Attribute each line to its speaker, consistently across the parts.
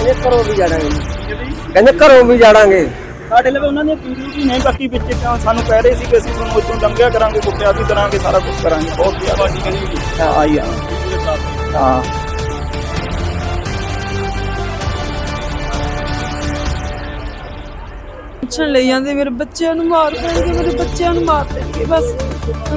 Speaker 1: ਕਹਿੰਦੇ ਘਰੋਂ ਵੀ ਜਾਣਾਂਗੇ। ਕਹਿੰਦੇ? ਘਰੋਂ ਵੀ ਜਾਣਾਂਗੇ।
Speaker 2: ਸਾਡੇ ਲਈ ਉਹਨਾਂ ਦੀਆਂ ਵੀਡੀਓ ਵੀ ਨਹੀਂ ਬਾਕੀ ਵਿੱਚ ਸਾਨੂੰ ਕਹਿ ਰਹੇ ਸੀ ਕਿ ਅਸੀਂ ਤੁਹਾਨੂੰ ਇੱਥੋਂ ਲੰਘਿਆ ਕਰਾਂਗੇ ਕੁੱਟਿਆ ਵੀ ਕਰਾਂਗੇ ਸਾਰਾ ਕੁਝ ਕਰਾਂਗੇ। ਬਹੁਤ ਜ਼ਿਆਦਾ। ਬਾਡੀ ਕਹਿੰਦੀ ਹਾਂ ਆਈ ਹਾਂ ਹਾਂ।
Speaker 3: ਟੈਨਸ਼ਨ ਲਈ ਜਾਂਦੇ ਮੇਰੇ ਬੱਚਿਆਂ ਨੂੰ ਮਾਰ ਦੇਣਗੇ ਮੇਰੇ ਬੱਚਿਆਂ ਨੂੰ ਮਾਰ ਦੇਣਗੇ ਬਸ।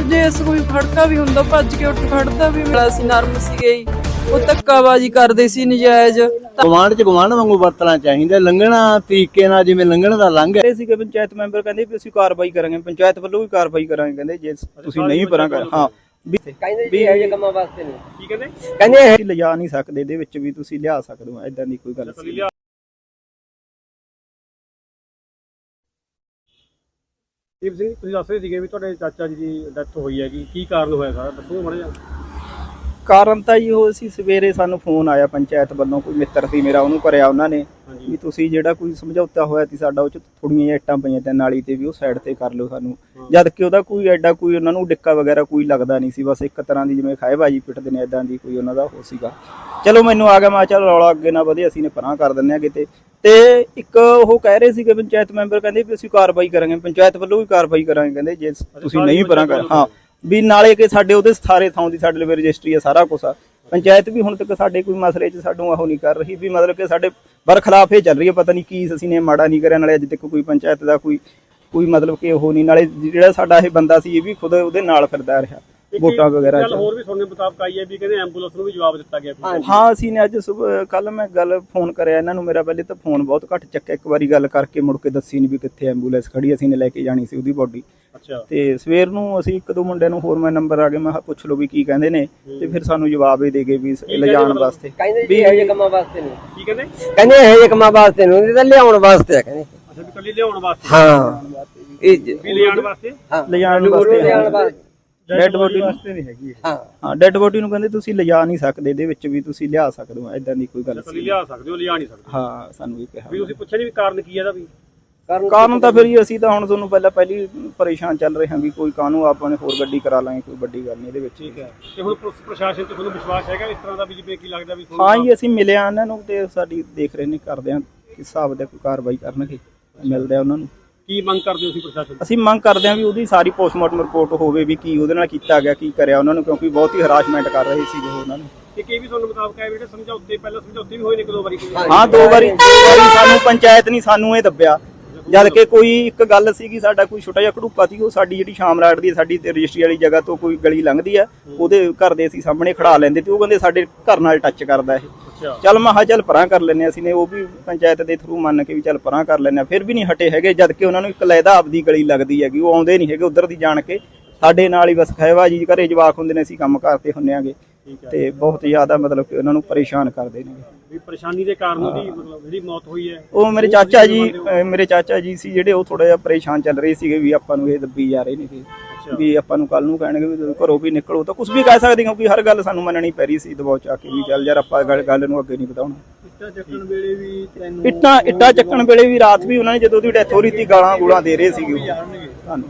Speaker 3: ਜੇ ਇਸ ਕੋਈ ਖੜਕਾ ਵੀ ਹੁੰਦਾ ਭੱਜ ਕੇ ਉੱਠ ਖੜਦਾ ਵੀ ਮੇਰਾ ਸੀ ਨਰਮ ਸੀ ਗਈ ਉਹ ਧੱਕਾਬਾਜੀ ਕਰਦੇ ਸੀ ਨਜਾਇਜ਼।
Speaker 4: ਗਵਾਂਢ ਚ ਗਵਾਂਢ ਵਾਂਗੂ ਵਰਤਣਾ ਚਾਹੀਦਾ ਲੰਘਣਾ ਤਰੀਕੇ ਨਾਲ ਜਿਵੇਂ ਲੰਘਣ ਦਾ ਲੰਘ ਹੈ
Speaker 2: ਸੀਗੇ ਪੰਚਾਇਤ ਮੈਂਬਰ ਕਹਿੰਦੇ ਵੀ ਅਸੀਂ ਕਾਰਵਾਈ ਕਰਾਂਗੇ ਪੰਚਾਇਤ ਵੱਲੋਂ ਵੀ ਕਾਰਵਾਈ ਕਰਾਂਗੇ ਕਹਿੰਦੇ ਜੇ ਤੁਸੀਂ ਨਹੀਂ ਪਰਾਂ ਕਰ ਹਾਂ। ਵੀ
Speaker 1: ਕਹਿੰਦੇ ਜੀ ਇਹੋ ਜਿਹੇ ਕੰਮਾਂ ਵਾਸਤੇ ਨਹੀਂ।
Speaker 2: ਕੀ ਕਹਿੰਦੇ?
Speaker 1: ਕਹਿੰਦੇ ਇਹ
Speaker 2: ਲਿਜਾ ਨਹੀਂ ਸਕਦੇ ਇਹਦੇ ਵਿੱਚ ਵੀ ਤੁਸੀਂ ਲਿਆ ਸਕਦੇ ਹੋ ਐਦਾਂ ਦੀ ਕੋਈ ਗੱਲ ਸੀ।
Speaker 5: ਦੀਪ ਸਿੰਘ ਤੁਸੀਂ ਦੱਸ ਰਹੇ ਸੀਗੇ ਵੀ ਤੁਹਾਡੇ ਚਾਚਾ ਜੀ ਦੀ ਡੈਥ ਹੋਈ ਹੈਗੀ ਕੀ ਕਾਰਨ ਹੋਇਆ ਸਾਰਾ? ਦੱਸੋ ਮਾੜਾ ਜਿਹਾ।
Speaker 2: ਕਾਰਨ ਤਾਂ ਜੀ ਉਹ ਸੀ ਸਵੇਰੇ ਸਾਨੂੰ ਫੋਨ ਆਇਆ ਪੰਚਾਇਤ ਵੱਲੋਂ ਕੋਈ ਮਿੱਤਰ ਸੀ ਮੇਰਾ ਉਹਨੂੰ ਕਰਿਆ ਉਹਨਾਂ ਨੇ ਵੀ ਤੁਸੀਂ ਜਿਹੜਾ ਕੋਈ ਸਮਝੌਤਾ ਹੋਇਆ ਸੀ ਸਾਡਾ ਉਹ ਚ ਥੋੜੀਆਂ ਜਿਹੀਆਂ ਇੱਟਾਂ ਪਈਆਂ ਤੇ ਨਾਲੀ ਤੇ ਵੀ ਉਹ ਸਾਈਡ ਤੇ ਕਰ ਲਿਓ ਸਾਨੂੰ। ਜਦ ਕਿ ਉਹਦਾ ਕੋਈ ਐਡਾ ਕੋਈ ਉਹਨਾਂ ਨੂੰ ਡਿੱਕਾ ਵਗੈਰਾ ਕੋਈ ਲੱਗਦਾ ਨਹੀਂ ਸੀ ਬਸ ਇੱਕ ਤਰ੍ਹਾਂ ਦੀ ਜਿਵੇਂ ਖਾਏਬਾਜੀ ਪਿੱਟਦੇ ਨੇ ਐਦਾਂ ਦੀ ਕੋਈ ਉਹਨਾਂ ਦਾ ਹੋ ਸੀਗਾ। ਚਲੋ ਮੈਨੂੰ ਆ ਗਿਆ ਮੈਂ ਚੱਲ ਰੌਲਾ ਅੱਗੇ ਨਾ ਵਧੇ ਅਸੀਂ ਨੇ ਪਰਾਂ ਕਰ ਦਿੰਨੇ ਆ ਕਿਤੇ ਤੇ ਇੱਕ ਉਹ ਕਹਿ ਰਹੇ ਸੀਗੇ ਪੰਚਾਇਤ ਮੈਂਬਰ ਕਹਿੰਦੇ ਵੀ ਅਸੀਂ ਕਾਰਵਾਈ ਕਰਾਂਗੇ ਪੰਚਾਇਤ ਵੱਲੋਂ ਵੀ ਕਾਰਵਾਈ ਕਰਾਂਗੇ ਕਹਿੰਦੇ ਜੇ ਤੁਸੀਂ ਨਹੀਂ ਪਰਾਂ ਕਰ ਹਾਂ। ਵੀ ਨਾਲੇ ਕਿ ਸਾਡੇ ਉਹਦੇ ਸਾਰੇ ਥਾਂ ਦੀ ਸਾਡੇ ਲਈ ਰਜਿਸਟਰੀ ਆ, ਸਾਰਾ ਕੁਝ ਆ। ਪੰਚਾਇਤ ਵੀ ਹੁਣ ਤੱਕ ਸਾਡੇ ਕੋਈ ਮਸਲੇ 'ਚ ਸਾਨੂੰ ਉਹ ਨਹੀਂ ਕਰ ਰਹੀ, ਵੀ ਮਤਲਬ ਕਿ ਸਾਡੇ ਬਰਖਲਾਫ ਇਹ ਚੱਲ ਰਹੀ ਹੈ ਪਤਾ ਨਹੀਂ ਕੀ ਅਸੀਂ ਨੇ ਮਾੜਾ ਨਹੀਂ ਕਰਿਆ, ਨਾਲੇ ਅੱਜ ਤੱਕ ਕੋਈ ਪੰਚਾਇਤ ਦਾ ਕੋਈ ਕੋਈ ਮਤਲਬ ਕਿ ਉਹ ਨਹੀਂ, ਨਾਲੇ ਜਿਹੜਾ ਸਾਡਾ ਇਹ ਬੰਦਾ ਸੀ, ਇਹ ਵੀ ਖੁਦ ਉਹਦੇ ਨਾਲ ਫਿਰਦਾ ਰਿਹਾ। ਵੋਟਾਂ ਵਗੈਰਾ
Speaker 5: ਗੱਲ
Speaker 2: 'ਚ।
Speaker 5: ਹੋਰ ਵੀ ਸੁਣਨੇ ਮੁਤਾਬਕ ਆਈ ਹੈ ਵੀ ਕਹਿੰਦੇ ਐਂਬੂਲੈਂਸ ਨੂੰ ਵੀ ਜਵਾਬ ਦਿੱਤਾ ਗਿਆ ਕੋਈ।
Speaker 2: ਹਾਂ ਅਸੀਂ ਨੇ ਅੱਜ ਸਵੇਰ ਕੱਲ ਮੈਂ ਗੱਲ ਫੋਨ ਕਰਿਆ ਇਹਨਾਂ ਨੂੰ ਮੇਰਾ ਪਹਿਲੇ ਤਾਂ ਫੋਨ ਬਹੁਤ ਘੱਟ ਚੱਕਿਆ ਇੱਕ ਵਾਰੀ ਗੱਲ ਕਰਕੇ ਮੁੜ ਕੇ ਦੱਸੀ ਨਹੀਂ ਵੀ ਕਿੱਥੇ ਐਂਬੂਲੈਂਸ ਖੜੀ ਅਸੀਂ ਨੇ ਲੈ ਕੇ ਜਾਣੀ ਸੀ ਉਹਦੀ ਬੋਡੀ।
Speaker 5: ਅੱਛਾ।
Speaker 2: ਤੇ ਸਵੇਰ ਨੂੰ ਅਸੀਂ ਇੱਕ ਦੋ ਮੁੰਡਿਆਂ ਨੂੰ ਹੋਰ ਮੈਂ ਨੰਬਰ ਆ ਗਿਆ ਮੈਂ ਕਿਹਾ ਪੁੱਛ ਲਓ ਵੀ ਕੀ ਕਹਿੰਦੇ ਨੇ ਤੇ ਫਿਰ ਸਾਨੂੰ ਜਵਾਬ ਹੀ ਦੇ ਗਏ ਵੀ ਲਿਜਾਣ ਵਾਸਤੇ।
Speaker 1: ਕਹਿੰਦੇ ਜੀ ਇਹੋ ਜਿਹੇ ਕੰਮਾਂ ਵਾਸਤੇ ਨਹੀਂ
Speaker 5: ਕੀ ਕਹਿੰਦੇ?
Speaker 1: ਕਹਿੰਦੇ ਇਹੋ ਜਿਹੇ ਕੰਮਾਂ ਵਾਸਤੇ ਨਹੀਂ ਇਹ ਤਾਂ ਲਿਆਉਣ ਵਾਸਤੇ ਆ ਕਹਿੰਦੇ।
Speaker 5: ਅੱਛਾ ਵੀ ਕੱਲੀ ਲਿਆਉਣ ਵਾਸਤੇ?
Speaker 1: ਹਾਂ। ਇਹ
Speaker 5: ਵੀ ਲਿਆਉਣ ਵਾਸਤੇ?
Speaker 1: ਹਾਂ।
Speaker 2: ਲਿਜਾਣ ਵਾਸਤੇ
Speaker 1: ਲਿਆਉਣ ਵਾਸਤੇ।
Speaker 2: ਡੈਡ ਬੋਡੀ
Speaker 5: ਵਾਸਤੇ ਨਹੀਂ ਹੈਗੀ
Speaker 1: ਹਾਂ।
Speaker 2: ਹਾਂ ਡੈਡ ਬੋਡੀ ਨੂੰ ਕਹਿੰਦੇ ਤੁਸੀਂ ਲਿਜਾ ਨਹੀਂ ਸਕਦੇ ਇਹਦੇ ਵਿੱਚ ਵੀ ਤੁਸੀਂ ਲਿਆ ਸਕਦੇ ਹੋ ਐਦਾਂ ਦੀ ਕੋਈ ਗੱਲ
Speaker 5: ਕੱਲੀ
Speaker 2: ਸੀ
Speaker 5: ਲਿਆ ਸਕਦੇ ਹੋ ਲਿਆ ਨਹੀਂ ਸਕਦੇ।
Speaker 2: ਹਾਂ ਸਾਨੂੰ ਵੀ ਕਿਹਾ।
Speaker 5: ਵੀ ਤੁਸੀਂ ਪੁੱਛਿਆ ਨਹੀਂ ਵੀ ਕਾਰਨ ਕੀ ਹੈ ਇਹਦਾ ਵੀ?
Speaker 1: ਕਾਰਨ
Speaker 2: ਕਾਨੂੰਨ ਤਾਂ ਫਿਰ ਜੀ ਅਸੀਂ ਤਾਂ ਹੁਣ ਤੁਹਾਨੂੰ ਪਹਿਲਾਂ ਪਹਿਲੀ ਪਰੇਸ਼ਾਨ ਚੱਲ ਰਹੇ ਹਾਂ ਵੀ ਕੋਈ ਕਾਨੂੰਨ ਆਪਾਂ ਨੇ ਹੋਰ ਗੱਡੀ ਕਰਾ ਲਾਂਗੇ ਕੋਈ ਵੱਡੀ ਗੱਲ ਨਹੀਂ ਇਹਦੇ ਵਿੱਚ।
Speaker 5: ਠੀਕ ਹੈ। ਤੇ ਹੁਣ ਪੁਲਿਸ ਪ੍ਰਸ਼ਾਸਨ ਤੇ ਤੁਹਾਨੂੰ ਵਿਸ਼ਵਾਸ ਹੈਗਾ ਇਸ ਤਰ੍ਹਾਂ ਦਾ ਵੀ ਜਿਵੇਂ ਕੀ ਲੱਗਦਾ ਵੀ
Speaker 2: ਹਾਂ ਜੀ ਅਸੀਂ ਮਿਲੇ ਆ ਇਹਨਾਂ ਨੂੰ ਤੇ ਸਾਡੀ ਦੇਖ ਰਹੇ ਨੇ ਕਰਦੇ ਆ ਕਿਸ ਹਿਸਾਬ ਦਾ ਕੋਈ ਕਾਰਵਾਈ ਕਰਨਗੇ ਮਿਲਦੇ ਆ ਉਹਨਾਂ ਨੂੰ।
Speaker 5: ਕੀ ਮੰਗ ਕਰਦੇ ਹੋ ਤੁਸੀਂ ਪ੍ਰਸ਼ਾਸਨ ਤੋਂ?
Speaker 2: ਅਸੀਂ ਮੰਗ ਕਰਦੇ ਹਾਂ ਵੀ ਉਹਦੀ ਸਾਰੀ ਪੋਸਟਮਾਰਟਮ ਰਿਪੋਰਟ ਹੋਵੇ ਵੀ ਕੀ ਉਹਦੇ ਨਾਲ ਕੀਤਾ ਗਿਆ ਕੀ ਕਰਿਆ ਉਹਨਾਂ ਨੂੰ ਕਿਉਂਕਿ ਬਹੁਤ ਹੀ ਹਰਾਸਮੈਂਟ ਕਰ ਰਹੇ ਸੀ ਉਹ ਉਹਨਾਂ ਨੂੰ।
Speaker 5: ਇੱਕ ਇਹ ਵੀ ਤੁਹਾਨੂੰ ਮੁਤਾਬਕ ਹੈ ਵੀ ਜਿਹੜੇ ਸਮਝੌਤੇ ਪਹਿਲਾਂ ਸਮਝੌਤੇ ਵੀ ਹੋਏ ਨੇ ਇੱਕ ਦੋ ਵਾਰੀ।
Speaker 2: ਹਾਂ ਦੋ ਵਾਰੀ ਦੋ ਵਾਰੀ ਸਾਨੂੰ ਪੰਚਾਇਤ ਨਹੀਂ ਸਾਨੂੰ ਇਹ ਦੱਬਿਆ। ਜਦ ਕਿ ਕੋਈ ਇੱਕ ਗੱਲ ਸੀਗੀ ਸਾਡਾ ਕੋਈ ਛੋਟਾ ਜਿਹਾ ਘੜੂਪਾ ਸੀ ਉਹ ਸਾਡੀ ਜਿਹੜੀ ਸ਼ਾਮਲਾਟ ਦੀ ਸਾਡੀ ਤੇ ਰਜਿਸਟਰੀ ਵਾਲੀ ਜਗ੍ਹਾ ਤੋਂ ਕੋਈ ਗਲੀ ਲੰਘਦੀ ਆ ਉਹਦੇ ਘਰ ਦੇ ਅਸੀਂ ਸਾਹਮਣੇ ਖੜਾ ਲੈਂਦੇ ਤੇ ਉਹ ਕਹਿੰਦੇ ਸਾਡੇ ਘਰ ਨਾਲ ਟੱਚ ਕਰਦਾ ਇਹ। ਚੱਲ ਮੈਂ ਕਿਹਾ ਚੱਲ ਪਰਾਂ ਕਰ ਲੈਨੇ ਅਸੀਂ ਨੇ ਉਹ ਵੀ ਪੰਚਾਇਤ ਦੇ ਥਰੂ ਮੰਨ ਕੇ ਵੀ ਚੱਲ ਪਰਾਂ ਕਰ ਲੈਨੇ ਫਿਰ ਵੀ ਨਹੀਂ ਹਟੇ ਹੈਗੇ ਜਦ ਕਿ ਉਹਨਾਂ ਨੂੰ ਇੱਕ ਲੈਦਾ ਆਪਦੀ ਗਲੀ ਲੱਗਦੀ ਹੈਗੀ ਉਹ ਆਉਂਦੇ ਨਹੀਂ ਹੈਗੇ ਉਧਰ ਦੀ ਜਾਣ ਕੇ ਸਾਡੇ ਨਾਲ ਹੀ ਬਸ ਖੈਵਾ ਜੀ ਘਰੇ ਜਵਾਕ ਹੁੰਦੇ ਨੇ ਅਸੀਂ ਕੰਮ ਕਰਦੇ ਹੁੰਨੇ ਆਗੇ
Speaker 5: ਹੈ
Speaker 2: ਤੇ ਬਹੁਤ ਜ਼ਿਆਦਾ ਮਤਲਬ ਕਿ ਉਹਨਾਂ ਨੂੰ ਪਰੇਸ਼ਾਨ ਕਰਦੇ ਨੇ।
Speaker 5: ਵੀ ਪਰੇਸ਼ਾਨੀ ਦੇ ਕਾਰਨ ਉਹਦੀ ਮਤਲਬ ਜਿਹੜੀ ਮੌਤ ਹੋਈ ਹੈ।
Speaker 2: ਉਹ ਮੇਰੇ ਚਾਚਾ ਜੀ ਅਹ ਮੇਰੇ ਚਾਚਾ ਜੀ ਸੀ ਜਿਹੜੇ ਉਹ ਥੋੜਾ ਜਿਹਾ ਪਰੇਸ਼ਾਨ ਚੱਲ ਰਹੇ ਸੀਗੇ ਵੀ ਆਪਾਂ ਨੂੰ ਇਹ ਦੱਬੀ ਜਾ ਰਹੇ ਨੇ ਕਿ ਵੀ ਆਪਾਂ ਨੂੰ ਕੱਲ ਨੂੰ ਕਹਿਣਗੇ ਵੀ ਤੁਸੀਂ ਘਰੋਂ ਵੀ ਨਿਕਲੋ ਤਾਂ ਕੁਝ ਵੀ ਕਹਿ ਸਕਦੇ ਕਿਉਂਕਿ ਹਰ ਗੱਲ ਸਾਨੂੰ ਮੰਨਣੀ ਪੈ ਰਹੀ ਸੀ ਦਬਾਅ ਚਾ ਕੇ ਵੀ ਚੱਲ ਯਾਰ ਆਪਾਂ ਗੱਲ ਗੱਲ ਨੂੰ ਅੱਗੇ ਨਹੀਂ ਵਧਾਉਣਾ।
Speaker 5: ਇੱਟਾਂ ਚੱਕਣ ਵੇਲੇ ਵੀ ਤੈਨੂੰ
Speaker 2: ਇੱਟਾਂ ਇੱਟਾਂ ਚੱਕਣ ਵੇਲੇ ਵੀ ਰਾਤ ਵੀ ਉਹਨਾਂ ਨੇ ਜਦੋਂ ਉਹਦੀ ਡੈਥ ਹੋ ਰਹੀ ਸੀ ਗਾਲਾਂ ਗੂਲਾਂ ਦੇ ਰਹੇ ਸੀਗੇ ਉਹ। ਸਾਨੂੰ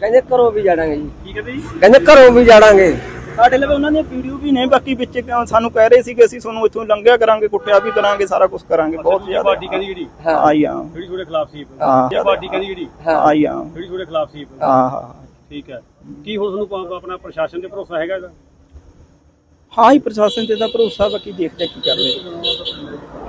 Speaker 1: ਕਹਿੰਦੇ ਘਰੋਂ ਵੀ ਜਾਣਾਂਗੇ ਜੀ।
Speaker 5: ਕੀ ਕਹਿੰਦੇ ਜੀ?
Speaker 1: ਕਹਿੰਦੇ ਘਰੋਂ ਵੀ ਜਾਣਾਂਗੇ।
Speaker 2: ਸਾਡੇ ਲਈ ਉਹਨਾਂ ਦੀਆਂ ਵੀਡੀਓ ਵੀ ਨੇ ਬਾਕੀ ਵਿੱਚ ਸਾਨੂੰ ਕਹਿ ਰਹੇ ਸੀ ਕਿ ਅਸੀਂ ਤੁਹਾਨੂੰ ਇੱਥੋਂ ਲੰਘਿਆ ਕਰਾਂਗੇ ਕੁੱਟਿਆ ਵੀ ਕਰਾਂਗੇ ਸਾਰਾ ਕੁਝ ਕਰਾਂਗੇ ਬਹੁਤ ਜ਼ਿਆਦਾ।
Speaker 5: ਪਾਰਟੀ ਕਹਿੰਦੀ ਜਿਹੜੀ?
Speaker 2: ਆਈ ਆ
Speaker 5: ਜਿਹੜੀ ਤੁਹਾਡੇ ਖਿਲਾਫ ਸੀ।
Speaker 2: ਹਾਂ।
Speaker 5: ਪਾਰਟੀ ਕਹਿੰਦੀ ਜਿਹੜੀ?
Speaker 2: ਆਈ ਆ
Speaker 5: ਜਿਹੜੀ ਤੁਹਾਡੇ ਖਿਲਾਫ ਸੀ।
Speaker 2: ਹਾਂ ਹਾਂ
Speaker 5: ਠੀਕ ਹੈ। ਕੀ ਹੁਣ ਤੁਹਾਨੂੰ ਆਪਣਾ ਪ੍ਰਸ਼ਾਸਨ ਤੇ ਭਰੋਸਾ ਹੈਗਾ ਇਹਦਾ?
Speaker 2: ਹਾਂ ਹੀ ਪ੍ਰਸ਼ਾਸਨ ਤੇ ਦਾ ਭਰੋਸਾ ਬਾਕੀ ਦੇਖਦੇ ਕੀ ਕਰਦੇ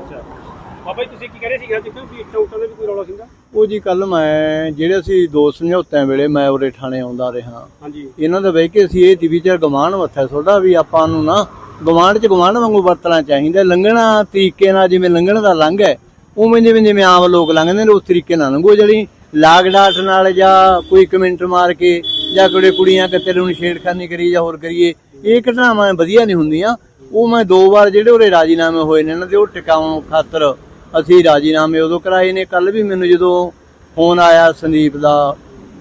Speaker 5: ਬਾਬਾ ਜੀ ਤੁਸੀਂ ਕੀ ਕਹਿ ਰਹੇ ਸੀ ਗੱਲ ਜਿੱਥੇ ਵੀ ਇੱਟਾਂ ਉੱਟਾਂ ਦਾ ਵੀ ਕੋਈ ਰੌਲਾ ਸੀਗਾ?
Speaker 4: ਉਹ ਜੀ ਕੱਲ ਮੈਂ ਜਿਹੜੇ ਅਸੀਂ ਦੋ ਸਮਝੌਤਿਆਂ ਵੇਲੇ ਮੈਂ ਉਰੇ ਥਾਣੇ ਆਉਂਦਾ ਰਿਹਾ।
Speaker 5: ਹਾਂਜੀ।
Speaker 4: ਇਹਨਾਂ ਦਾ ਬਹਿ ਕੇ ਅਸੀਂ ਇਹ ਟੀਵੀ ਚ ਗਵਾਂਢ ਮੱਥਾ ਤੁਹਾਡਾ ਵੀ ਆਪਾਂ ਨੂੰ ਨਾ ਗਵਾਂਢ ਚ ਗਵਾਂਢ ਵਾਂਗੂ ਵਰਤਣਾ ਚਾਹੀਦਾ। ਲੰਘਣਾ ਤਰੀਕੇ ਨਾਲ ਜਿਵੇਂ ਲੰਘਣ ਦਾ ਲੰਘ ਹੈ ਉਵੇਂ ਜਿਵੇਂ ਜਿਵੇਂ ਆਮ ਲੋਕ ਲੰਘਦੇ ਨੇ ਉਸ ਤਰੀਕੇ ਨਾਲ ਲੰਘੋ ਜਿਹੜੀ ਲਾਗ ਡਾਟ ਨਾਲ ਜਾਂ ਕੋਈ ਕਮੈਂਟ ਮਾਰ ਕੇ ਜਾਂ ਕੋਈ ਕੁੜੀਆਂ ਕਿਤੇ ਨੂੰ ਛੇੜਖਾਨੀ ਕਰੀ ਜਾਂ ਹੋਰ ਕਰੀਏ ਇਹ ਘਟਨਾਵਾਂ ਵਧੀਆ ਨਹੀਂ ਹੁੰਦੀਆਂ। ਉਹ ਮੈਂ ਦੋ ਵਾਰ ਜਿਹੜੇ ਉਹਦੇ ਰਾਜੀਨਾਮੇ ਹੋਏ ਨੇ ਇਹਨਾਂ ਦੇ ਉਹ ਟਿਕਾਉਣ ਖਾਤਰ ਅਸੀਂ ਰਾਜੀਨਾਮੇ ਉਦੋਂ ਕਰਾਏ ਨੇ ਕੱਲ ਵੀ ਮੈਨੂੰ ਜਦੋਂ ਫੋਨ ਆਇਆ ਸੰਦੀਪ ਦਾ,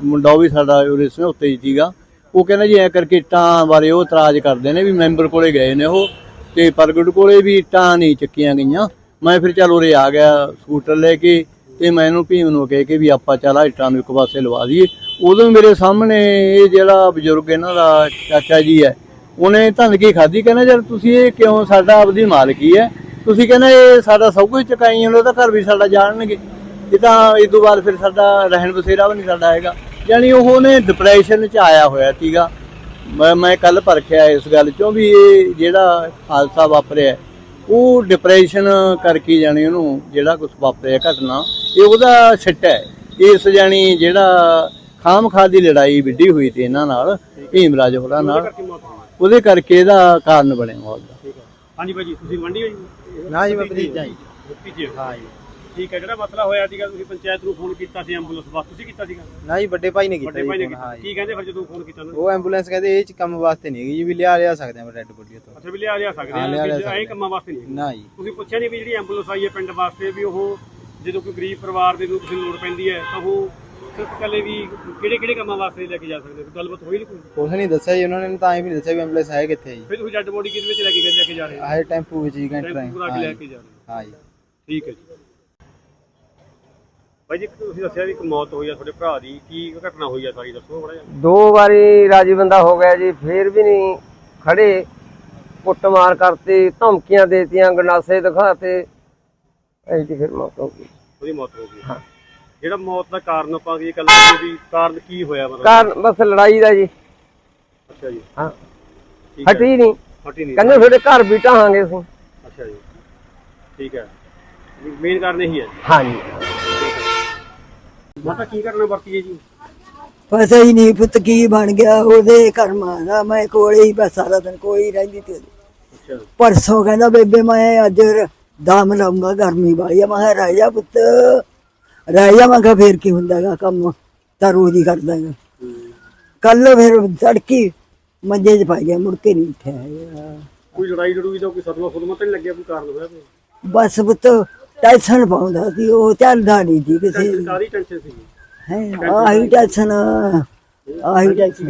Speaker 4: ਮੁੰਡਾ ਉਹ ਵੀ ਸਾਡਾ ਉਹਦੇ ਸਮਝੌਤੇ 'ਚ ਸੀਗਾ। ਉਹ ਕਹਿੰਦਾ ਜੀ ਐ ਕਰਕੇ ਇੱਟਾਂ ਬਾਰੇ ਉਹ ਇਤਰਾਜ਼ ਕਰਦੇ ਨੇ ਵੀ ਮੈਂਬਰ ਕੋਲੇ ਗਏ ਨੇ ਉਹ ਤੇ ਪ੍ਰਗਟ ਕੋਲੇ ਵੀ ਇੱਟਾਂ ਨਹੀਂ ਚੱਕੀਆਂ ਗਈਆਂ। ਮੈਂ ਫਿਰ ਚੱਲ ਉਰੇ ਆ ਗਿਆ ਸਕੂਟਰ ਲੈ ਕੇ ਤੇ ਮੈਂ ਇਹਨੂੰ ਭੀਮ ਨੂੰ ਕਹਿ ਕੇ ਵੀ ਆਪਾਂ ਚੱਲ ਇੱਟਾਂ ਨੂੰ ਇੱਕ ਪਾਸੇ ਲਵਾ ਦਈਏ। ਉਦੋਂ ਮੇਰੇ ਸਾਹਮਣੇ ਇਹ ਜਿਹੜਾ ਬਜ਼ੁਰਗ ਇਹਨਾਂ ਦਾ ਚਾਚਾ ਜੀ ਹੈ, ਉਹਨੇ ਧਨਕੀ ਖਾਧੀ, ਕਹਿੰਦਾ ਯਾਰ ਤੁਸੀਂ ਇਹ ਕਿਉਂ, ਸਾਡਾ ਆਪਦੀ ਮਾਲਕੀ ਹੈ ਤੁਸੀਂ ਕਹਿੰਦੇ ਇਹ ਸਾਡਾ ਸਭ ਕੁਝ ਚੁਕਾਈ ਜਾਂਦਾ ਉਹਦਾ ਘਰ ਵੀ ਸਾਡਾ ਜਾਣਨਗੇ। ਇਹ ਤਾਂ ਇਸ ਤੋਂ ਬਾਅਦ ਫਿਰ ਸਾਡਾ ਰਹਿਣ ਬਸੇਰਾ ਵੀ ਨਹੀਂ ਸਾਡਾ ਹੈਗਾ। ਯਾਨੀ ਉਹ ਨੇ ਡਿਪਰੈਸ਼ਨ ਚ ਆਇਆ ਹੋਇਆ ਸੀਗਾ। ਮੈਂ ਮੈਂ ਕੱਲ ਪਰਖਿਆ ਇਸ ਗੱਲ ਚੋਂ ਵੀ ਇਹ ਜਿਹੜਾ ਹਾਦਸਾ ਵਾਪਰਿਆ ਉਹ ਡਿਪਰੈਸ਼ਨ ਕਰਕੇ ਜਾਣੀ ਉਹਨੂੰ ਜਿਹੜਾ ਕੁਝ ਵਾਪਰਿਆ ਘਟਨਾ ਇਹ ਉਹਦਾ ਸਿੱਟ ਹੈ। ਇਸ ਜਾਣੀ ਜਿਹੜਾ ਖਾਮਖਾ ਦੀ ਲੜਾਈ ਵਿੱਢੀ ਹੋਈ ਤੇ ਇਹਨਾਂ ਨਾਲ ਭੀਮਰਾਜ ਹੋਰਾਂ ਨਾਲ
Speaker 5: ਹੋਈ।
Speaker 4: ਉਹਦੇ ਕਰਕੇ ਇਹਦਾ ਕਾਰਨ ਬਣਿਆ ਮੌਤ ਦਾ।
Speaker 5: ਹਾਂਜੀ ਭਾਈ ਜੀ ਤੁਸੀਂ ਮੰਡੀ ਹੋ ਜੀ?
Speaker 2: ਨਾ ਜੀ ਮੈਂ ਭਤੀਜਾ ਜੀ।
Speaker 5: ਭਤੀਜੇ ਹੋ।
Speaker 2: ਹਾਂ ਜੀ।
Speaker 5: ਠੀਕ ਹੈ ਜਿਹੜਾ ਮਸਲਾ ਹੋਇਆ ਸੀਗਾ ਤੁਸੀਂ ਪੰਚਾਇਤ ਨੂੰ ਫੋਨ ਕੀਤਾ ਸੀ ਐਂਬੂਲੈਂਸ ਵਾਸਤੇ। ਤੁਸੀਂ ਕੀਤਾ ਸੀਗਾ?
Speaker 2: ਨਾ ਜੀ ਵੱਡੇ ਭਾਈ ਨੇ ਕੀਤਾ
Speaker 5: ਵੱਡੇ
Speaker 2: ਜੀ
Speaker 5: ਭਾਈ ਨੇ
Speaker 2: phone,
Speaker 5: ਕੀਤਾ।
Speaker 2: ਹਾਂ ਜੀ।
Speaker 5: ਕੀ ਕਹਿੰਦੇ ਫਿਰ ਜਦੋਂ ਫੋਨ ਕੀਤਾ ਉਹਨਾਂ ਨੇ?
Speaker 2: ਉਹ ਐਂਬੂਲੈਂਸ ਕਹਿੰਦੇ ਇਹ ਚ ਕੰਮ ਵਾਸਤੇ ਨਹੀਂ ਹੈਗੀ ਜੀ ਵੀ ਲਿਆ ਲਿਆ ਸਕਦੇ ਆ ਰੈੱਡ ਬੋਡੀ ਤੋਂ
Speaker 5: ਅੱਛਾ ਵੀ ਲਿਆ ਲਿਆ ਸਕਦੇ
Speaker 2: ਹਾਂ, ਲਿਆ
Speaker 5: ਆ ਐਂ ਕੰਮਾਂ ਵਾਸਤੇ ਨਹੀਂ
Speaker 2: ਨਾ ਜੀ।
Speaker 5: ਤੁਸੀਂ ਪੁੱਛਿਆ ਨਹੀਂ ਵੀ ਜਿਹੜੀ ਐਂਬੂਲੈਂਸ ਆਈ ਹੈ ਪਿੰਡ ਵਾਸਤੇ ਵੀ ਉਹ ਜਦੋਂ ਕੋਈ ਗਰੀਬ ਪਰਿਵਾਰ ਦੇ ਨੂੰ ਕਿਸੇ ਨੂੰ ਲੋੜ ਪੈਂਦੀ ਹੈ ਤਾਂ ਉਹ ਸਿਰਫ ਇਕੱਲੇ ਵੀ ਕਿਹੜੇ ਕਿਹੜੇ ਕੰਮਾਂ ਵਾਸਤੇ ਲੈ ਕੇ ਜਾ ਸਕਦੇ ਹੋ? ਗੱਲਬਾਤ ਹੋਈ ਨਹੀਂ ਕੋਈ?
Speaker 2: ਕੁਛ ਨਹੀਂ ਦੱਸਿਆ ਜੀ ਉਹਨਾਂ ਨੇ ਤਾਂ ਐਂ ਵੀ ਨਹੀਂ ਦੱਸਿਆ ਵੀ ਐਂਬੂਲੈਂਸ ਹੈ ਕਿੱਥੇ ਜੀ।
Speaker 5: ਫਿਰ ਤੁਸੀਂ ਡੈਡ ਬੋਡੀ ਕਿਹਦੇ ਵਿੱਚ ਲੈ ਕੇ ਗਏ ਲੈ ਕੇ ਜਾ ਰਹੇ ਹੋ?
Speaker 2: ਆਏ ਟੈਂਪੂ ਵਿੱਚ ਜੀ ਘੰਟੇ
Speaker 5: ਟੈਂਪੂ ਪੂਰਾ
Speaker 2: ਹਾਂ
Speaker 5: ਲੈ
Speaker 2: ਜੀ
Speaker 5: ਕੇ ਜਾ ਰਹੇ ਹੋ।
Speaker 2: ਹਾਂ ਜੀ।
Speaker 5: ਠੀਕ ਹੈ ਜੀ। ਭਾਈ ਜੀ ਤੁਸੀਂ ਦੱਸਿਆ ਵੀ ਇੱਕ ਮੌਤ ਹੋਈ ਆ ਤੁਹਾਡੇ ਭਰਾ ਦੀ। ਕੀ ਘਟਨਾ ਹੋਈ ਆ ਸਾਰੀ? ਦੱਸੋ ਬੜਾ ਜਿਹਾ।
Speaker 1: ਦੋ ਵਾਰੀ ਰਾਜੀ ਬੰਦਾ ਹੋ ਗਿਆ ਜੀ ਫੇਰ ਵੀ ਨਹੀਂ ਖੜੇ। ਕੁੱਟਮਾਰ ਕਰਤੀ ਧਮਕੀਆਂ ਦੇਤੀਆਂ ਗੰਡਾਸੇ ਦਿਖਾਤੇ। ਐਂ ਫਿਰ ਮੌਤ ਹੋ ਗਈ।
Speaker 5: ਉਹਦੀ ਮੌਤ ਹੋ ਗਈ।
Speaker 1: ਹਾਂ।
Speaker 5: ਜਿਹੜਾ ਮੌਤ ਦਾ ਕਾਰਨ ਆਪਾਂ ਕੀ ਗੱਲ ਕਰੀਏ ਵੀ ਕਾਰਨ ਕੀ ਹੋਇਆ ਮਤਲਬ?
Speaker 1: ਕਾਰਨ ਬਸ ਲੜਾਈ ਦਾ ਜੀ।
Speaker 5: ਅੱਛਾ ਜੀ।
Speaker 1: ਹਾਂ।
Speaker 5: ਠੀਕ ਹੈ।
Speaker 1: ਹਟੀ ਨਹੀਂ।
Speaker 5: ਹਟੀ ਨਹੀਂ।
Speaker 1: ਕਹਿੰਦੇ ਤੁਹਾਡੇ ਘਰ ਵੀ ਢਾਹਾਂਗੇ ਅਸੀਂ।
Speaker 5: ਅੱਛਾ ਜੀ। ਠੀਕ ਹੈ। ਮੇਨ ਕਾਰਨ ਇਹੀ ਹੈ
Speaker 1: ਹਾਂਜੀ।
Speaker 5: ਮਾਤਾ ਕੀ ਕਰਨਾ ਵਰਤੀਏ ਜੀ?
Speaker 6: ਪਤਾ ਹੀ ਨਹੀਂ ਪੁੱਤ ਕੀ ਬਣ ਗਿਆ? ਉਹਦੇ ਕਰਮਾਂ ਦਾ ਮੈਂ ਕੋਲੇ ਹੀ ਬਸ ਸਾਰਾ ਦਿਨ ਕੋਈ ਰਹਿੰਦੀ ਤੇ
Speaker 5: ਅੱਛਾ।
Speaker 6: ਪਰਸੋਂ ਕਹਿੰਦਾ ਬੇਬੇ ਮੈਂ ਅੱਜ ਦਾਮ ਲਾਉਂਗਾ ਗਰਮੀ ਵਾਲੀ। ਆ ਮੈਂ ਕਿਹਾ ਰਹਿ ਜਾ ਪੁੱਤ ਰਹਿ ਜਾ ਮੈਂ ਕਿਹਾ ਫੇਰ ਕੀ ਹੁੰਦਾਗਾ ਕੰਮ ਤਾਂ ਰੋਜ਼ ਹੀ ਕਰਦਾਗਾ ਕੱਲ ਫਿਰ ਤੜਕੀ ਮੰਜੇ 'ਚ ਪੈ ਗਿਆ ਮੁੜ ਕੇ ਨਹੀਂ ਉੱਠਿਆ ਹੈਗਾ।
Speaker 5: ਕੋਈ ਲੜਾਈ ਲੜੂਈ ਦਾ ਕੋਈ ਸਦਮਾ ਸੁਦਮਾ ਤਾਂ ਨਹੀਂ ਲੱਗਿਆ ਕੋਈ ਕਾਰਨ ਹੋਇਆ ਕੋਈ?
Speaker 6: ਬਸ ਪੁੱਤ ਟੈਨਸ਼ਨ ਪਾਉਂਦਾ ਸੀ ਉਹ ਚੱਲਦਾ ਨਹੀਂ ਸੀ ਕਿਸੇ
Speaker 5: ਸਰਕਾਰੀ ਟੈਨਸ਼ਨ ਸੀ
Speaker 6: ਹੈ ਆਹੀ ਟੈਨਸ਼ਨ ਆਹੀ ਟੈਨਸ਼ਨ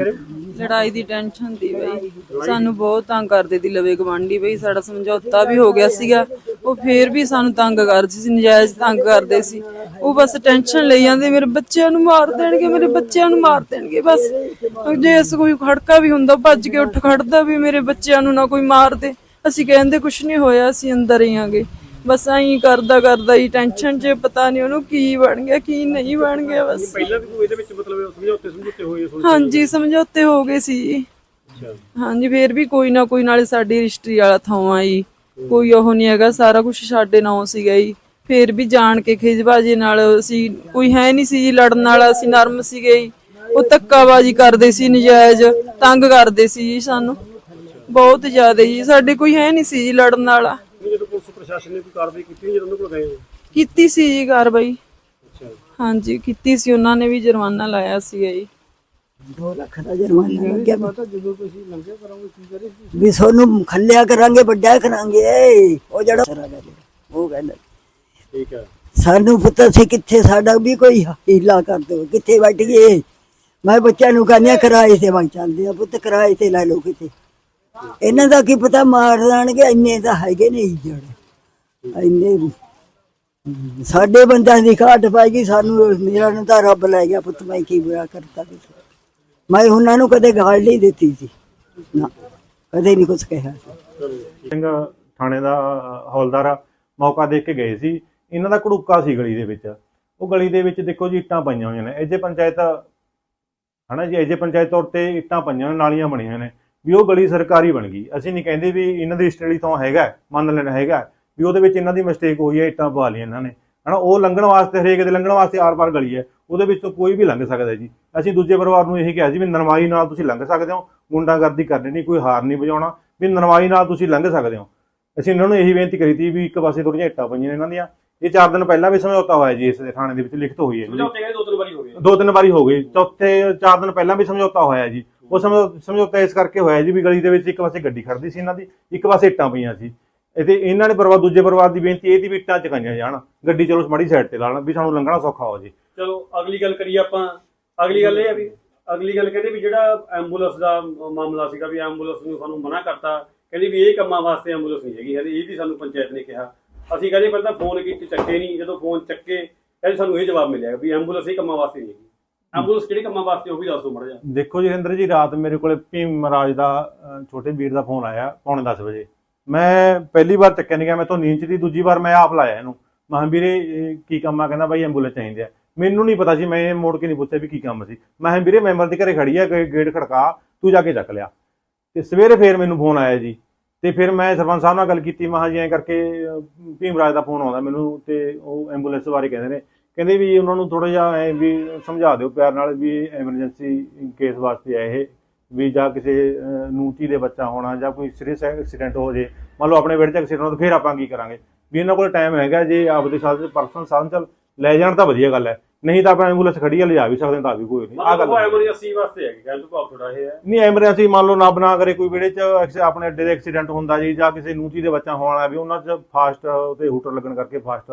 Speaker 3: ਲੜਾਈ ਦੀ ਟੈਨਸ਼ਨ ਦੀ ਬਈ। ਸਾਨੂੰ ਬਹੁਤ ਤੰਗ ਕਰਦੇ ਦੀ ਲਵੇ ਗਵਾਂਢੀ ਬਈ, ਸਾਡਾ ਸਮਝੌਤਾ ਵੀ ਹੋ ਗਿਆ ਸੀਗਾ। ਉਹ ਫੇਰ ਵੀ ਸਾਨੂੰ ਤੰਗ ਕਰਦੇ ਸੀ, ਨਜਾਇਜ਼ ਤੰਗ ਕਰਦੇ ਸੀ। ਉਹ ਬਸ ਟੈਨਸ਼ਨ ਲਈ ਜਾਂਦੇ, ਮੇਰੇ ਬੱਚਿਆਂ ਨੂੰ ਮਾਰ ਦੇਣਗੇ, ਮੇਰੇ ਬੱਚਿਆਂ ਨੂੰ ਮਾਰ ਦੇਣਗੇ, ਬਸ। ਜੇ ਇਸ ਕੋਈ ਖੜਕਾ ਵੀ ਹੁੰਦਾ, ਭੱਜ ਕੇ ਉੱਠ ਖੜਦਾ ਵੀ ਮੇਰੇ ਬੱਚਿਆਂ ਨੂੰ ਨਾ ਕੋਈ ਮਾਰ ਦੇ। ਅਸੀਂ ਕਹਿੰਦੇ ਕੁਝ ਨਹੀਂ ਹੋਇਆ, ਅਸੀਂ ਅੰਦਰ ਹੀ ਆਂਗੇ। ਬਸ ਐਂ ਕਰਦਾ ਕਰਦਾ ਹੀ ਟੈਨਸ਼ਨ 'ਚ ਪਤਾ ਨਹੀਂ ਉਹਨੂੰ ਕੀ ਬਣ ਗਿਆ ਕੀ ਨਹੀਂ ਬਣ ਗਿਆ ਬਸ।
Speaker 5: ਪਹਿਲਾਂ ਵੀ ਕੋਈ ਇਹਦੇ ਵਿੱਚ ਮਤਲਬ ਸਮਝੌਤੇ ਸਮਝੌਤੇ ਹੋਏ ਸੁਣ
Speaker 3: ਹਾਂਜੀ ਸਮਝੌਤੇ ਹੋ ਗਏ ਸੀ। ਹਾਂਜੀ ਫੇਰ ਵੀ ਕੋਈ ਨਾ ਕੋਈ ਨਾਲੇ ਸਾਡੀ ਰਿਸ਼ਤਰੀ ਵਾਲਾ ਥਾਂ ਆਈ ਕੋਈ ਉਹ ਨਹੀਂ ਹੈਗਾ ਸਾਰਾ ਕੁਝ ਸਾਡੇ ਨਾਂ ਸੀਗਾ ਜੀ। ਫੇਰ ਵੀ ਜਾਣ ਕੇ ਖਿਜਬਾਜੀ ਨਾਲ ਅਸੀਂ ਕੋਈ ਹੈ ਨਹੀਂ ਸੀ ਜੀ ਲੜਨ ਵਾਲਾ ਅਸੀਂ ਨਰਮ ਸੀਗੇ ਜੀ। ਉਹ ਧੱਕਾਬਾਜੀ ਕਰਦੇ ਸੀ ਨਜਾਇਜ਼ ਤੰਗ ਕਰਦੇ ਸੀ ਜੀ ਸਾਨੂੰ। ਬਹੁਤ ਜ਼ਿਆਦਾ ਜੀ ਸਾਡੇ ਕੋਈ ਹੈ ਨਹੀਂ ਸੀ ਜੀ ਲੜਨ ਵਾਲਾ।
Speaker 5: ਪ੍ਰਸ਼ਾਸਨ ਨੇ ਕੋਈ ਕਾਰਵਾਈ ਕੀਤੀ ਨਹੀਂ ਜਦੋਂ ਉਹਨਾਂ ਕੋਲ ਗਏ ਹੋ?
Speaker 3: ਕੀਤੀ ਸੀ ਜੀ ਕਾਰਵਾਈ।
Speaker 5: ਅੱਛਾ
Speaker 3: ਹਾਂਜੀ ਕੀਤੀ ਸੀ। ਉਹਨਾਂ ਨੇ ਵੀ ਜੁਰਮਾਨਾ ਲਾਇਆ ਸੀਗਾ ਜੀ।
Speaker 6: 2 ਲੱਖ ਦਾ ਜੁਰਮਾਨਾ ਲੱਗਿਆ। ਮਾਤਾ ਜਦੋਂ ਤੁਸੀਂ ਲੰਘਿਆ ਕਰਾਂਗੇ ਕੀ ਕਰੇ ਵੀ ਤੁਹਾਨੂੰ ਖੱਲਿਆ ਕਰਾਂਗੇ ਵੱਡਾ ਕਰਾਂਗੇ ਏ ਉਹ ਜਿਹੜਾ ਉਹ ਕਹਿੰਦਾ
Speaker 5: ਠੀਕ ਹੈ।
Speaker 6: ਸਾਨੂੰ ਪੁੱਤ ਅਸੀਂ ਕਿੱਥੇ ਸਾਡਾ ਵੀ ਕੋਈ ਹੀਲਾ ਕਰ ਦਿਓ ਕਿੱਥੇ ਬੈਠ ਗਏ। ਮੈਂ ਬੱਚਿਆਂ ਨੂੰ ਕਹਿੰਦਾ ਕਿਰਾਏ ਤੇ ਵਾਂ ਚੱਲਦੇ ਆ ਪੁੱਤ ਕਿਰਾਏ ਤੇ ਲੈ ਲਓ ਕਿਤੇ। ਇਹਨਾਂ ਦਾ ਕੀ ਪਤਾ ਮਾਰ ਦੇਣਗੇ ਇੰਨੇ ਤਾਂ ਹੈਗੇ ਨਹੀਂ ਜੜ ਇੰਨੇ ਸਾਡੇ ਬੰਦਿਆਂ ਦੀ ਘਾਟ ਪੈ ਗਈ, ਸਾਨੂੰ ਮੇਰਾ ਨੂੰ ਤਾਂ ਰੱਬ ਲੈ ਗਿਆ ਪੁੱਤ, ਮੈਂ ਕੀ ਬੁਰਾ ਕਰਤਾ ਕਿਸੇ ਮੈਂ ਉਹਨਾਂ ਨੂੰ ਕਦੇ ਗਾਲ ਨਹੀਂ ਦਿੱਤੀ ਸੀ, ਨਾ, ਕਦੇ ਨਹੀਂ ਕੁਝ ਕਿਹਾ
Speaker 7: ਸਿੰਘ ਥਾਣੇ ਦਾ ਹੌਲਦਾਰ ਮੌਕਾ ਦੇਖ ਕੇ ਗਏ ਸੀ। ਇਹਨਾਂ ਦਾ ਘੜੂਕਾ ਸੀ ਗਲੀ ਦੇ ਵਿੱਚ। ਉਹ ਗਲੀ ਦੇ ਵਿੱਚ ਦੇਖੋ ਜੀ, ਇੱਟਾਂ ਪਈਆਂ ਹੋਈਆਂ ਨੇ। ਇਹਦੇ ਪੰਚਾਇਤ, ਹਨਾ ਜੀ ਇਹਦੇ ਪੰਚਾਇਤ ਤੌਰ ਤੇ ਇੱਟਾਂ ਪਈਆਂ ਨੇ, ਨਾਲੀਆਂ ਬਣੀਆਂ ਨੇ। ਵੀ ਉਹ ਗਲੀ ਸਰਕਾਰੀ ਬਣ ਗਈ। ਅਸੀਂ ਨਹੀਂ ਕਹਿੰਦੇ ਵੀ ਇਹਨਾਂ ਦੀ ਰਜਿਸਟਰੀ ਤੋਂ ਹੈਗਾ, ਮੰਨ ਲੈਣਾ ਹੈਗਾ। ਵੀ ਉਹਦੇ ਵਿੱਚ ਇਹਨਾਂ ਦੀ ਮਿਸਟੇਕ ਹੋਈ ਹੈ ਇੱਟਾਂ ਪਾ ਲਈਆਂ ਇਹਨਾਂ ਨੇ। ਹਨਾ ਉਹ ਲੰਘਣ ਵਾਸਤੇ ਹਰੇਕ ਦੇ ਲੰਘਣ ਵਾਸਤੇ ਆਰ-ਪਾਰ ਗਲੀ ਹੈ। ਉਹਦੇ ਵਿੱਚੋਂ ਕੋਈ ਵੀ ਲੰਘ ਸਕਦਾ ਜੀ। ਅਸੀਂ ਦੂਜੇ ਪਰਿਵਾਰ ਨੂੰ ਇਹੀ ਕਿਹਾ ਸੀ ਵੀ ਨਰਮਾਈ ਨਾਲ ਤੁਸੀਂ ਲੰਘ ਸਕਦੇ ਹੋ ਗੁੰਡਾਗਰਦੀ ਕਰਨੀ ਨਹੀਂ ਕੋਈ ਹਾਰ ਨਹੀਂ ਵਜਾਉਣਾ ਵੀ ਨਰਮਾਈ ਨਾਲ ਤੁਸੀਂ ਲੰਘ ਸਕਦੇ ਹੋ। ਅਸੀਂ ਇਹਨਾਂ ਨੂੰ ਇਹੀ ਬੇਨਤੀ ਕਰੀ ਸੀ ਵੀ ਇੱਕ ਪਾਸੇ ਥੋੜੀਆਂ ਇੱਟਾਂ ਪਈਆਂ ਨੇ ਇਹਨਾਂ ਦੀਆਂ। ਇਹ ਚਾਰ ਦਿਨ ਪਹਿਲਾਂ ਵੀ ਸਮਝੌਤਾ ਹੋਇਆ ਜੀ ਇਸ ਦੇ ਥਾਣੇ ਦੇ ਵਿੱਚ ਲਿਖਤ ਹੋਈ ਹੈ। ਜੀ
Speaker 5: ਦੋ ਤਿੰਨ ਵਾਰੀ ਹੋ ਗਏ।
Speaker 7: ਦੋ ਤਿੰਨ ਵਾਰੀ ਹੋ ਗਈ ਚੌਥੇ ਚਾਰ ਦਿਨ ਪਹਿਲਾਂ ਵੀ ਸਮਝੌਤਾ ਹੋਇਆ ਜੀ। ਉਹ ਸਮਝੌ- ਸਮਝੌਤਾ ਇਸ ਕਰਕੇ ਹੋਇਆ ਜੀ ਵੀ ਗਲੀ ਦੇ ਵਿੱਚ ਇੱਕ ਪਾਸੇ ਗੱਡੀ ਖੜਦੀ ਸੀ ਇਹਨਾਂ ਦੀ ਇੱਕ ਪਾਸੇ ਇੱਟਾਂ ਪਈਆਂ ਸੀ। ਇਹ ਤੇ ਇਹਨਾਂ ਨੇ ਪਰਿਵਾਰ ਦੂਜੇ ਪਰਿਵਾਰ ਦੀ ਬੇਨਤੀ ਇਹ ਦੀ ਵੀ ਇੱਟਾਂ ਚਕਾਈਆਂ ਜਾਣ। ਗੱਡੀ ਚਲੋ ਮਾੜੀ ਸਾਈਡ ਤੇ ਲੈਣ ਵੀ ਸਾਨੂੰ ਲੰਘਣਾ ਸੌਖਾ ਹੋ ਜੇ।
Speaker 5: ਚਲੋ ਅਗਲੀ ਗੱਲ ਕਰੀਏ ਆਪਾਂ। ਅਗਲੀ ਗੱਲ ਇਹ ਹੈ ਵੀ ਅਗਲੀ ਗੱਲ ਕਹਿੰਦੇ ਵੀ ਜਿਹੜਾ ਐਂਬੂਲੈਂਸ ਦਾ ਮਾਮਲਾ ਸੀਗਾ ਵੀ ਐਂਬੂਲੈਂਸ ਨੂੰ ਸਾਨੂੰ ਮਨਾ ਕਰਤਾ ਕਹਿੰਦੇ ਵੀ ਇਹ ਕੰਮਾਂ ਵਾਸਤੇ ਐਂਬੂਲੈਂਸ ਨਹੀਂ ਹੈਗੀ। ਕਹਿੰਦੇ ਇਹ ਵੀ ਸਾਨੂੰ ਪੰਚਾਇਤ ਨੇ ਕਿਹਾ। ਅਸੀਂ ਕਹਿੰਦੇ ਪਹਿਲਾਂ ਫੋਨ ਕੀਤੇ ਚੱਕੇ ਨਹੀਂ। ਜਦੋਂ ਫੋਨ ਚੱਕੇ ਕਹਿੰਦੇ ਸਾਨੂੰ ਇਹ ਜਵਾਬ ਮਿਲਿਆ ਵੀ ਐਂਬੂਲੈਂਸ ਇਹ ਕੰਮਾਂ ਵਾਸਤੇ ਨਹੀਂ ਹੈਗੀ। ਐਂਬੂਲੈਂਸ ਕਿਹੜੇ ਕੰਮਾਂ ਵਾਸਤੇ ਉਹ ਵੀ ਦੱਸੋ ਮੜਾ ਜਾ
Speaker 7: ਦੇਖੋ ਜੀ ਹਰਿੰਦਰ ਜੀ ਰਾਤ ਮੇਰੇ ਕੋਲੇ ਭੀਮ ਰਾਜ ਦਾ ਛੋਟੇ ਵੀਰ ਦਾ ਫੋਨ ਆਇਆ ਪੌਣੇ 10 ਵਜੇ। ਮੈਂ ਪਹਿਲੀ ਵਾਰ ਚੱਕਿਆ ਨਹੀਂ ਗਿਆ, ਮੈਂ ਤੋਂ ਨੀਂਦ 'ਚ ਦੀ ਦੂਜੀ ਵਾਰ ਮੈਂ ਆਪ ਲਾਇਆ ਇਹਨੂੰ। ਮੈਂ ਵੀਰੇ ਕੀ ਕੰਮ ਆ? ਕਹਿੰਦਾ ਬਾਈ ਐਂਬੂਲੈਂਸ ਚਾਹੀਦੀ ਆ। ਮੈਨੂੰ ਨਹੀਂ ਪਤਾ ਸੀ, ਮੈਂ ਇਹ ਮੋੜ ਕੇ ਨਹੀਂ ਪੁੱਛਿਆ ਵੀ ਕੀ ਕੰਮ ਸੀ। ਮੈਂ ਕਿਹਾ ਵੀਰੇ ਮੈਂਬਰ ਦੇ ਘਰੇ ਖੜੀ ਆ ਗੇਟ ਖੜਕਾ, ਤੂੰ ਜਾ ਕੇ ਚੱਕ ਲਿਆ। ਤੇ ਸਵੇਰੇ ਫੇਰ ਮੈਨੂੰ ਫੋਨ ਆਇਆ ਜੀ। ਤੇ ਫਿਰ ਮੈਂ ਸਰਪੰਚ ਸਾਹਿਬ ਨਾਲ ਗੱਲ ਕੀਤੀ, ਮੈਂ ਜੀ ਐਂ ਕਰਕੇ ਭੀਮ ਰਾਜ ਦਾ ਫੋਨ ਆਉਂਦਾ ਮੈਨੂੰ ਤੇ ਉਹ ਐਂਬੂਲੈਂਸ ਬਾਰੇ ਕਹਿੰਦੇ ਨੇ। ਕਹਿੰਦੇ ਵੀ ਉਹਨਾਂ ਨੂੰ ਥੋੜਾ ਜਿਹਾ ਐਂ ਵੀ ਸਮਝਾ ਦਿਓ ਪਿਆਰ ਨਾਲ ਵੀ ਐਮਰਜੈਂਸੀ ਕੇਸ ਵਾਸਤੇ ਆ ਇਹ। ਵੀ ਜਾਂ ਕਿਸੇ ਅਹ, ਨੂੰ ਧੀ ਦੇ ਬੱਚਾ ਹੋਣਾ ਜਾਂ ਕੋਈ ਸੀਰੀਅਸ ਐਕਸੀਡੈਂਟ ਹੋ ਜੇ ਮੰਨ ਲਓ ਆਪਣੇ ਵਿਹੜੇ 'ਚ ਐਕਸੀਡੈਂਟ ਹੋ ਤਾਂ ਫਿਰ ਆਪਾਂ ਕੀ ਕਰਾਂਗੇ? ਵੀ ਇਹਨਾਂ ਕੋਲ ਟਾਈਮ ਹੈਗਾ ਜੇ ਆਪਦੇ ਸਾਥ ਪਰਸਨਲ ਸਾਧਨ ਚੱਲ ਲੈ ਜਾਣ ਤਾਂ ਵਧੀਆ ਗੱਲ ਹੈ। ਨਹੀਂ ਤਾਂ ਆਪਾਂ ਐਂਬੂਲੈਂਸ ਖੜੀ ਆ ਲਿਜਾ ਵੀ ਸਕਦੇ ਤਾਂ ਵੀ ਕੋਈ ਨਹੀਂ। ਆ ਗੱਲ।
Speaker 5: ਐਮਰਜੈਂਸੀ ਵਾਸਤੇ ਹੈਗੀ ਗੱਲ ਤੋਂ ਭਾਵ ਥੋੜਾ ਇਹ ਹੈ।
Speaker 7: ਨਹੀਂ ਐਮਰਜੈਂਸੀ ਮੰਨ ਲਓ ਨਾ ਬਣਾ ਕਰੇ ਕੋਈ ਵਿਹੜੇ 'ਚ ਆਪਣੇ ਅੱਡੇ ਦੇ ਐਕਸੀਡੈਂਟ ਹੁੰਦਾ ਜੀ ਜਾਂ ਕਿਸੇ ਨੂਤੀ ਦੇ ਬੱਚਾ ਹੋਣ ਵਾਲਾ ਵੀ ਉਹਨਾਂ 'ਚ ਫਾਸਟ ਤੇ ਹੂਟਰ ਲੱਗਣ ਕਰਕੇ ਫਾਸਟ